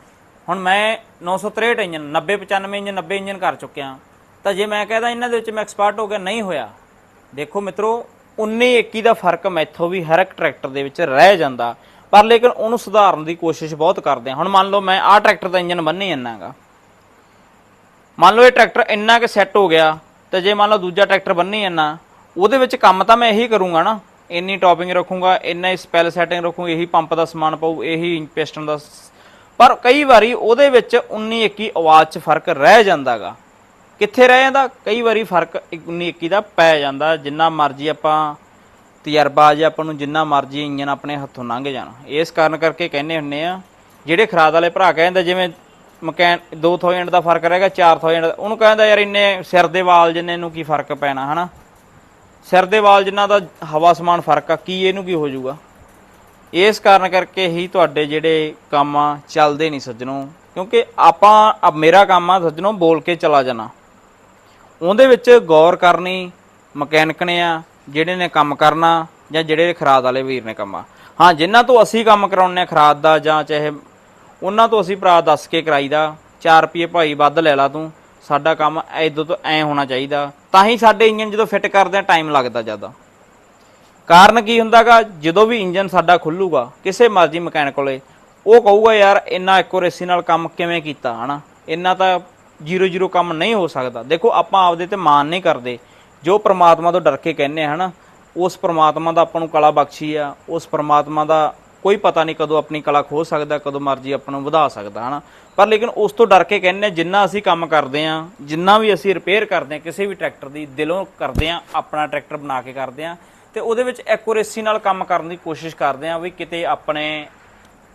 ਹੁਣ ਮੈਂ 963 ਇੰਜਨ 90 95 ਇੰਜਨ 90 ਇੰਜਨ ਕਰ ਚੁੱਕਿਆ। ਤਾਂ ਜੇ ਮੈਂ ਕਹਦਾ ਇਹਨਾਂ ਦੇ ਵਿੱਚ ਮੈਂ ਐਕਸਪਰਟ ਹੋ ਗਿਆ ਨਹੀਂ ਹੋਇਆ, ਦੇਖੋ ਮਿੱਤਰੋ 19 21 ਦਾ ਫ਼ਰਕ ਮੈਥੋਂ ਵੀ ਹਰ ਇੱਕ ਟਰੈਕਟਰ ਦੇ ਵਿੱਚ ਰਹਿ ਜਾਂਦਾ। ਪਰ ਲੇਕਿਨ ਉਹਨੂੰ ਸੁਧਾਰਨ ਦੀ ਕੋਸ਼ਿਸ਼ ਬਹੁਤ ਕਰਦੇ ਹਾਂ। ਹੁਣ ਮੰਨ ਲਓ ਮੈਂ ਆਹ ਟਰੈਕਟਰ ਦਾ ਇੰਜਨ ਬੰਨੀ ਜਾਂਦਾਗਾ ਮੰਨ ਲਓ ਇਹ ਟਰੈਕਟਰ ਇੰਨਾ ਕਿ ਸੈੱਟ ਹੋ ਗਿਆ, ਤੇ ਜੇ ਮੰਨ ਲਓ ਦੂਜਾ ਟਰੈਕਟਰ ਬੰਨੀ ਜਾਂਦਾ, ਉਹਦੇ ਵਿੱਚ ਕੰਮ ਤਾਂ ਮੈਂ ਇਹੀ ਕਰੂੰਗਾ ਨਾ। ਇੰਨੀ ਟੌਪਿੰਗ ਰੱਖੂੰਗਾ, ਇੰਨਾ ਹੀ ਸਪੈਲ ਸੈਟਿੰਗ ਰੱਖੂੰ ਇਹੀ ਪੰਪ ਦਾ ਸਮਾਨ ਪਾਉ ਇਹੀ ਪਿਸਟਨ ਦਾ ਪਰ ਕਈ ਵਾਰੀ ਉਹਦੇ ਵਿੱਚ 19 21 ਆਵਾਜ਼ 'ਚ ਫ਼ਰਕ ਰਹਿ ਜਾਂਦਾਗਾ। ਕਿੱਥੇ ਰਹਿ ਜਾਂਦਾ? ਕਈ ਵਾਰੀ ਫ਼ਰਕ 19 21 ਦਾ ਪੈ ਜਾਂਦਾ। ਜਿੰਨਾ ਮਰਜ਼ੀ ਆਪਾਂ ਤਜਰਬਾ ਜੇ, ਆਪਾਂ ਨੂੰ ਜਿੰਨਾ ਮਰਜ਼ੀ ਇੰਜਨ ਆਪਣੇ ਹੱਥੋਂ ਲੰਘ ਜਾਣ। ਇਸ ਕਾਰਨ ਕਰਕੇ ਕਹਿੰਦੇ ਹੁੰਨੇ ਆ, ਜਿਹੜੇ ਖਰਾਦ ਵਾਲੇ ਭਰਾ ਕਹਿੰਦੇ ਜਿਵੇਂ ਮਕੈਨ 2000 ਦਾ ਫ਼ਰਕ ਰਹਿ ਗਿਆ 4000 ਦਾ। ਉਹਨੂੰ ਕਹਿੰਦਾ ਯਾਰ ਇੰਨੇ ਸਿਰ ਦੇ ਵਾਲ ਜਿੰਨੇ ਨੂੰ ਕੀ ਫ਼ਰਕ ਪੈਣਾ, ਹਨਾ? ਸਿਰ ਦੇ ਵਾਲ ਜਿੰਨਾ ਦਾ ਹਵਾ ਸਮਾਨ ਫ਼ਰਕ ਆ, ਕੀ ਇਹਨੂੰ ਕੀ ਹੋ ਜਾਊਗਾ? ਇਸ ਕਾਰਨ ਕਰਕੇ ਹੀ ਤੁਹਾਡੇ ਜਿਹੜੇ ਕੰਮ ਆ, ਚੱਲਦੇ ਨਹੀਂ ਸੱਜਣੋ। ਕਿਉਂਕਿ ਆਪਾਂ ਮੇਰਾ ਕੰਮ ਆ ਸੱਜਣੋ, ਬੋਲ ਕੇ ਚਲਾ ਜਾਣਾ। ਉਹਦੇ ਵਿੱਚ ਗੌਰ ਕਰਨੀ, ਮਕੈਨਿਕ ਨੇ ਆ, ਜਿਹੜੇ ਨੇ ਕੰਮ ਕਰਨਾ, ਜਾਂ ਜਿਹੜੇ ਖਰਾਦ ਵਾਲੇ ਵੀਰ ਨੇ ਕੰਮ ਆ। ਹਾਂ, ਜਿਨ੍ਹਾਂ ਤੋਂ ਅਸੀਂ ਕੰਮ ਕਰਾਉਂਦੇ ਆ ਖਰਾਦ ਦਾ ਜਾਂ ਚਾਹੇ ਉਹਨਾਂ ਤੋਂ ਅਸੀਂ ਭਰਾ ਦੱਸ ਕੇ ਕਰਾਈਦਾ 4 ਰੁਪਏ ਭਾਈ ਵੱਧ ਲੈ ਲਾ ਤੂੰ, ਸਾਡਾ ਕੰਮ ਇਦੋਂ ਤੋਂ ਐ ਹੋਣਾ ਚਾਹੀਦਾ। ਤਾਂ ਹੀ ਸਾਡੇ ਇੰਜਨ ਜਦੋਂ ਫਿੱਟ ਕਰਦੇ ਆ ਟਾਈਮ ਲੱਗਦਾ ਜ਼ਿਆਦਾ। ਕਾਰਨ ਕੀ ਹੁੰਦਾਗਾ? ਜਦੋਂ ਵੀ ਇੰਜਨ ਸਾਡਾ ਖੁੱਲੂਗਾ ਕਿਸੇ ਮਰਜ਼ੀ ਮਕੈਨਿਕ ਕੋਲੇ ਉਹ ਕਹੂਗਾ ਯਾਰ ਇੰਨਾ ਐਕੂਰੇਸੀ ਨਾਲ ਕੰਮ ਕਿਵੇਂ ਕੀਤਾ? ਹਨਾ? ਇੰਨਾ ਤਾਂ 00 ਕੰਮ ਨਹੀਂ ਹੋ ਸਕਦਾ। ਦੇਖੋ ਆਪਾਂ ਆਪਦੇ ਤੇ ਮਾਨ ਨਹੀਂ ਕਰਦੇ। ਜੋ ਪ੍ਰਮਾਤਮਾ ਤੋਂ ਡਰ ਕੇ ਕਹਿੰਨੇ ਆ ਹਨਾ? ਉਸ ਪ੍ਰਮਾਤਮਾ ਦਾ ਆਪਾਂ ਨੂੰ ਕਲਾ ਬਖਸ਼ੀ ਆ। ਉਸ ਪ੍ਰਮਾਤਮਾ ਦਾ ਕੋਈ ਪਤਾ ਨਹੀਂ ਕਦੋਂ ਆਪਣੀ ਕਲਾ ਖੋ ਸਕਦਾ ਕਦੋਂ ਮਰਜ਼ੀ ਆਪਾਂ ਨੂੰ ਵਧਾ ਸਕਦਾ ਹਨਾ? ਪਰ ਲੇਕਿਨ ਉਸ ਤੋਂ ਡਰ ਕੇ ਕਹਿੰਨੇ ਆ, ਜਿੰਨਾ ਅਸੀਂ ਕੰਮ ਕਰਦੇ ਆ ਜਿੰਨਾ ਵੀ ਅਸੀਂ ਰਿਪੇਅਰ ਕਰਦੇ ਆ ਕਿਸੇ ਵੀ ਟਰੈਕਟਰ ਦੀ ਦਿਲੋਂ ਕਰਦੇ ਆ ਆਪਣਾ ਟਰੈਕਟਰ ਬਣਾ ਕੇ ਕਰਦੇ ਆ ਤੇ ਉਹਦੇ ਵਿੱਚ ਐਕੂਰੇਸੀ ਨਾਲ ਕੰਮ ਕਰਨ ਦੀ ਕੋਸ਼ਿਸ਼ ਕਰਦੇ ਆ ਵੀ ਕਿਤੇ ਆਪਣੇ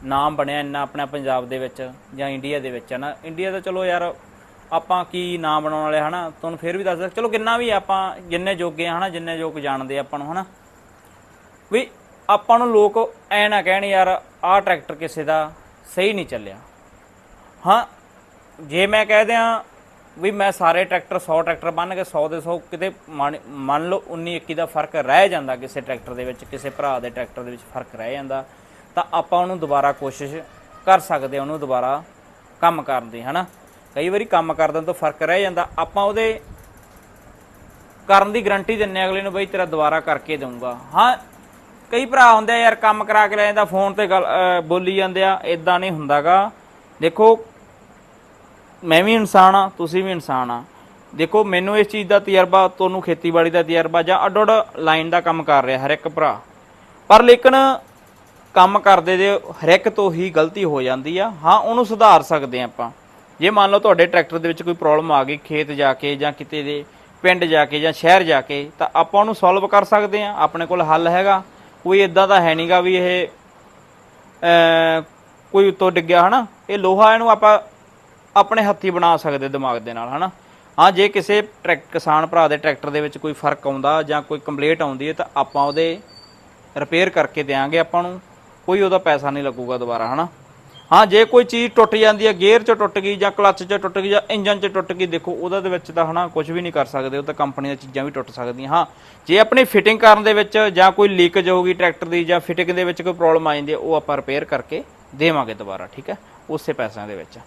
ਨਾਮ ਬਣਿਆ ਇੰਨਾ ਆਪਣਾ ਪੰਜਾਬ ਦੇ ਵਿੱਚ ਜਾਂ ਇੰਡੀਆ ਦੇ ਵਿੱਚ ਹੈ ਨਾ ਇੰਡੀਆ ਦਾ ਚਲੋ ਯਾਰ ਆਪਾਂ ਕੀ ਨਾਮ ਬਣਾਉਣ ਵਾਲੇ, ਹਨਾ? ਤੁਹਾਨੂੰ ਫਿਰ ਵੀ ਦੱਸ ਦਿੰਦਾ, ਚਲੋ ਕਿੰਨਾ ਵੀ ਆਪਾਂ ਜਿੰਨੇ ਜੋਗੇ ਆ, ਹਨਾ? ਜਿੰਨੇ ਜੋਗ ਜਾਣਦੇ ਆਪਾਂ ਨੂੰ, ਹਨਾ? ਵੀ ਆਪਾਂ ਨੂੰ ਲੋਕ ਐ ਨਾ ਕਹਿਣ ਯਾਰ, ਆਹ ਟਰੈਕਟਰ ਕਿਸੇ ਦਾ ਸਹੀ ਨਹੀਂ ਚੱਲਿਆ। ਹਾਂ, ਜੇ ਮੈਂ ਕਹਿ ਦਿਆਂ ਵੀ ਮੈਂ ਸਾਰੇ ਟਰੈਕਟਰ 100 ਟਰੈਕਟਰ ਬੰਨ ਕੇ 100 ਦੇ 100 ਕਿਤੇ ਮੰਨ ਮੰਨ ਲਓ 19 21 ਦਾ ਫ਼ਰਕ ਰਹਿ ਜਾਂਦਾ ਕਿਸੇ ਟਰੈਕਟਰ ਦੇ ਵਿੱਚ, ਕਿਸੇ ਭਰਾ ਦੇ ਟਰੈਕਟਰ ਦੇ ਵਿੱਚ ਫ਼ਰਕ ਰਹਿ ਜਾਂਦਾ, ਤਾਂ ਆਪਾਂ ਉਹਨੂੰ ਦੁਬਾਰਾ ਕੋਸ਼ਿਸ਼ ਕਰ ਸਕਦੇ ਹਾਂ, ਉਹਨੂੰ ਦੁਬਾਰਾ ਕੰਮ ਕਰਨ ਦੀ, ਹਨਾ? ਕਈ ਵਾਰੀ ਕੰਮ ਕਰਨ ਤੋਂ ਫ਼ਰਕ ਰਹਿ ਜਾਂਦਾ, ਆਪਾਂ ਉਹਦੇ ਕਰਨ ਦੀ ਗਾਰੰਟੀ ਦਿੰਨੇ ਅਗਲੇ ਨੂੰ, ਬਈ ਤੇਰਾ ਦੁਬਾਰਾ ਕਰਕੇ ਦਊਂਗਾ। ਹਾਂ, ਕਈ ਭਰਾ ਹੁੰਦੇ ਆ ਯਾਰ ਕੰਮ ਕਰਾ ਕੇ ਲੈ ਜਾਂਦਾ, ਫੋਨ ਤੇ ਗੱਲ ਬੋਲੀ ਜਾਂਦੇ ਆ ਇਦਾਂ ਨਹੀਂ ਹੁੰਦਾਗਾ। ਦੇਖੋ ਮੈਂ ਵੀ ਇਨਸਾਨ ਆ ਤੁਸੀਂ ਵੀ ਇਨਸਾਨ ਆ ਦੇਖੋ, ਮੈਨੂੰ ਇਸ ਚੀਜ਼ ਦਾ ਤਜਰਬਾ, ਤੁਹਾਨੂੰ ਖੇਤੀਬਾੜੀ ਦਾ ਤਜਰਬਾ ਜਾਂ ਅੱਡ ਅੱਡ ਲਾਈਨ ਦਾ ਕੰਮ ਕਰ ਰਿਹਾ ਹਰ ਇੱਕ ਭਰਾ। ਪਰ ਲੇਕਿਨ ਕੰਮ ਕਰਦੇ ਦੇ ਹਰ ਇੱਕ ਤੋਂ ਹੀ ਗਲਤੀ ਹੋ ਜਾਂਦੀ ਆ। ਹਾਂ, ਉਹਨੂੰ ਸੁਧਾਰ ਸਕਦੇ ਆ ਆਪਾਂ। ਜੇ ਮੰਨ ਲਓ ਤੁਹਾਡੇ ਟਰੈਕਟਰ ਦੇ ਵਿੱਚ ਕੋਈ ਪ੍ਰੋਬਲਮ ਆ ਗਈ, ਖੇਤ ਜਾ ਕੇ ਜਾਂ ਕਿਤੇ ਦੇ ਪਿੰਡ ਜਾ ਕੇ ਜਾਂ ਸ਼ਹਿਰ ਜਾ ਕੇ, ਤਾਂ ਆਪਾਂ ਉਹਨੂੰ ਸੋਲਵ ਕਰ ਸਕਦੇ ਆ ਆਪਣੇ ਕੋਲ ਹੱਲ ਹੈਗਾ। ਕੋਈ ਇਦਾਂ ਦਾ ਹੈ ਨਹੀਂਗਾ ਵੀ ਇਹ ਕੋਈ ਉੱਤੋਂ ਡਿੱਗਿਆ, ਹਨਾ? ਇਹ ਲੋਹਾ ਇਹਨੂੰ ਆਪਾਂ ਆਪਣੇ ਹੱਥੀ ਬਣਾ ਸਕਦੇ ਦਿਮਾਗ ਦੇ ਨਾਲ, ਹਨਾ? ਹਾਂ, ਜੇ ਕਿਸੇ ਟਰੈਕ, ਕਿਸਾਨ ਭਰਾ ਦੇ ਟਰੈਕਟਰ ਦੇ ਵਿੱਚ ਕੋਈ ਫ਼ਰਕ ਆਉਂਦਾ ਜਾਂ ਕੋਈ ਕੰਪਲੇਂਟ ਆਉਂਦੀ ਹੈ ਤਾਂ ਆਪਾਂ ਉਹਦੇ ਰਿਪੇਅਰ ਕਰਕੇ ਦੇਾਂਗੇ ਆਪਾਂ ਨੂੰ, ਕੋਈ ਉਹਦਾ ਪੈਸਾ ਨਹੀਂ ਲੱਗੂਗਾ ਦੁਬਾਰਾ, ਹਨਾ? ਹਾਂ, ਜੇ ਕੋਈ ਚੀਜ਼ ਟੁੱਟ ਜਾਂਦੀ ਹੈ, ਗੇਅਰ 'ਚ ਟੁੱਟ ਗਈ ਜਾਂ ਕਲੱਚ 'ਚ ਟੁੱਟ ਗਈ ਜਾਂ ਇੰਜਨ 'ਚ ਟੁੱਟ ਗਈ, ਦੇਖੋ, ਉਹਦਾ ਦੇ ਵਿੱਚ ਤਾਂ, ਹਨਾ ਕੁਝ ਵੀ ਨਹੀਂ ਕਰ ਸਕਦੇ, ਉਹ ਤਾਂ ਕੰਪਨੀ ਦੀਆਂ ਚੀਜ਼ਾਂ ਵੀ ਟੁੱਟ ਸਕਦੀਆਂ। ਹਾਂ, ਜੇ ਆਪਣੀ ਫਿਟਿੰਗ ਕਰਨ ਦੇ ਵਿੱਚ ਜਾਂ ਕੋਈ ਲੀਕੇਜ ਹੋਊਗੀ ਟਰੈਕਟਰ ਦੀ ਜਾਂ ਫਿਟਿੰਗ ਦੇ ਵਿੱਚ ਕੋਈ ਪ੍ਰੋਬਲਮ ਆ ਜਾਂਦੀ ਹੈ, ਉਹ ਆਪਾਂ ਰਿਪੇਅਰ ਕਰਕੇ ਦੇਵਾਂਗੇ ਦੁਬਾਰਾ, ਠੀਕ ਹੈ? ਉਸੇ ਪੈਸਿਆਂ ਦੇ ਵਿੱਚ।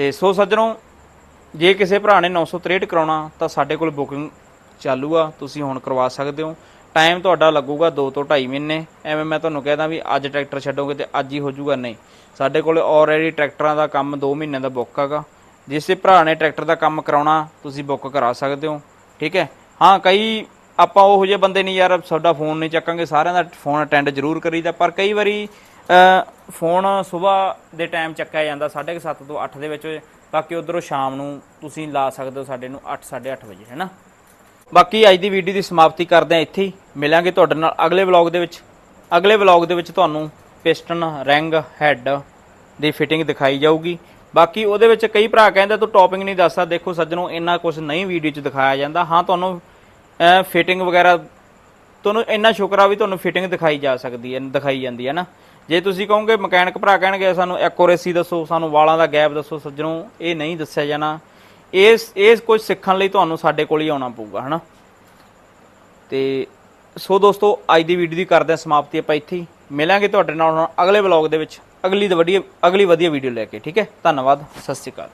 ਤੇ ਸੋ ਸੱਜਣੋ, ਜੇ ਕਿਸੇ ਭਰਾ ਨੇ 963 ਕਰਾਉਣਾ, ਤਾਂ ਸਾਡੇ ਕੋਲ ਬੁਕਿੰਗ ਚਾਲੂ ਆ, ਤੁਸੀਂ ਹੁਣ ਕਰਵਾ ਸਕਦੇ ਹੋ। ਟਾਈਮ ਤੁਹਾਡਾ ਲੱਗੂਗਾ 2 ਤੋਂ 2.5 ਮਹੀਨੇ। ਐਵੇਂ ਮੈਂ ਤੁਹਾਨੂੰ ਕਹਿਦਾ ਵੀ ਅੱਜ ਟਰੈਕਟਰ ਛੱਡੋਗੇ ਤੇ ਅੱਜ ਹੀ ਹੋ ਜਾਊਗਾ, ਨਹੀਂ। ਸਾਡੇ ਕੋਲ ਆਲਰੇਡੀ ਟਰੈਕਟਰਾਂ ਦਾ ਕੰਮ 2 ਮਹੀਨਿਆਂ ਦਾ ਬੁੱਕ ਹੈਗਾ। ਜਿਸੇ ਭਰਾ ਨੇ ਟਰੈਕਟਰ ਦਾ ਕੰਮ ਕਰਾਉਣਾ, ਤੁਸੀਂ ਬੁੱਕ ਕਰਾ ਸਕਦੇ ਹੋ। ਠੀਕ ਹੈ? ਹਾਂ, ਕਈ ਆਪਾਂ ਉਹੋ ਜਿਹੇ ਬੰਦੇ ਨਹੀਂ ਯਾਰ ਤੁਹਾਡਾ ਫੋਨ ਨਹੀਂ ਚੱਕਾਂਗੇ, ਸਾਰਿਆਂ ਦਾ ਫੋਨ ਅਟੈਂਡ ਜ਼ਰੂਰ ਕਰੀਦਾ, ਪਰ ਕਈ ਵਾਰੀ ਫੋਨ ਸਵੇਰ ਦੇ ਟਾਈਮ ਚੱਕਿਆ ਜਾਂਦਾ 7:30 ਤੋਂ 8 ਦੇ ਵਿੱਚ। ਬਾਕੀ ਉਧਰੋਂ ਸ਼ਾਮ ਨੂੰ ਤੁਸੀਂ ਲਾ ਸਕਦੇ ਹੋ ਸਾਡੇ ਨੂੰ 8 8:30 ਵਜੇ, ਹੈਨਾ? ਬਾਕੀ ਅੱਜ ਦੀ ਵੀਡੀਓ ਦੀ ਸਮਾਪਤੀ ਕਰਦੇ ਹਾਂ ਇੱਥੇ ਹੀ। ਮਿਲਾਂਗੇ ਤੁਹਾਡੇ ਨਾਲ ਅਗਲੇ ਵਲੌਗ ਦੇ ਵਿੱਚ। ਅਗਲੇ ਵਲੌਗ ਦੇ ਵਿੱਚ ਤੁਹਾਨੂੰ ਪਿਸਟਨ ਰਿੰਗ ਹੈੱਡ ਦੀ ਫਿਟਿੰਗ ਦਿਖਾਈ ਜਾਊਗੀ। ਬਾਕੀ ਉਹਦੇ ਵਿੱਚ ਕਈ ਭਰਾ ਕਹਿੰਦੇ, ਤੂੰ ਟੌਪਿੰਗ ਨਹੀਂ ਦੱਸਦਾ ਦੇਖੋ ਸੱਜਣੋ, ਇੰਨਾ ਕੁਝ ਨਹੀਂ ਵੀਡੀਓ 'ਚ ਦਿਖਾਇਆ ਜਾਂਦਾ। ਹਾਂ, ਤੁਹਾਨੂੰ ਫਿਟਿੰਗ ਵਗੈਰਾ, ਤੁਹਾਨੂੰ ਇੰਨਾ ਸ਼ੁਕਰ ਆ ਵੀ ਤੁਹਾਨੂੰ ਫਿਟਿੰਗ ਦਿਖਾਈ ਜਾ ਸਕਦੀ ਹੈ, ਦਿਖਾਈ ਜਾਂਦੀ ਹੈ ਨਾ ਜੇ ਤੁਸੀਂ ਕਹੋਗੇ ਮਕੈਨਿਕ ਭਰਾ ਕਹਿਣਗੇ, ਸਾਨੂੰ ਐਕੋਰੇਸੀ ਦੱਸੋ, ਸਾਨੂੰ ਵਾਲਾਂ ਦਾ ਗੈਪ ਦੱਸੋ ਸੱਜਣੋ, ਇਹ ਨਹੀਂ ਦੱਸਿਆ ਜਾਣਾ। ਇਸ ਇਸ ਕੁਝ ਸਿੱਖਣ ਲਈ ਤੁਹਾਨੂੰ ਸਾਡੇ ਕੋਲ ਹੀ ਆਉਣਾ ਪਊਗਾ, ਹਨਾ? ਤੇ ਸੋ ਦੋਸਤੋ, ਅੱਜ ਦੀ ਵੀਡੀਓ ਦੀ ਕਰਦੇ ਹਾਂ ਸਮਾਪਤੀ ਆਪਾਂ ਇੱਥੇ ਹੀ। ਮਿਲਾਂਗੇ ਤੁਹਾਡੇ ਨਾਲ ਹੁਣ ਅਗਲੇ ਵਲੌਗ ਦੇ ਵਿੱਚ। ਅਗਲੀ ਵਧੀਆ ਅਗਲੀ ਵਧੀਆ ਵੀਡੀਓ ਲੈ ਕੇ, ਠੀਕ ਹੈ? ਧੰਨਵਾਦ, ਸਤਿ ਸ਼੍ਰੀ ਅਕਾਲ।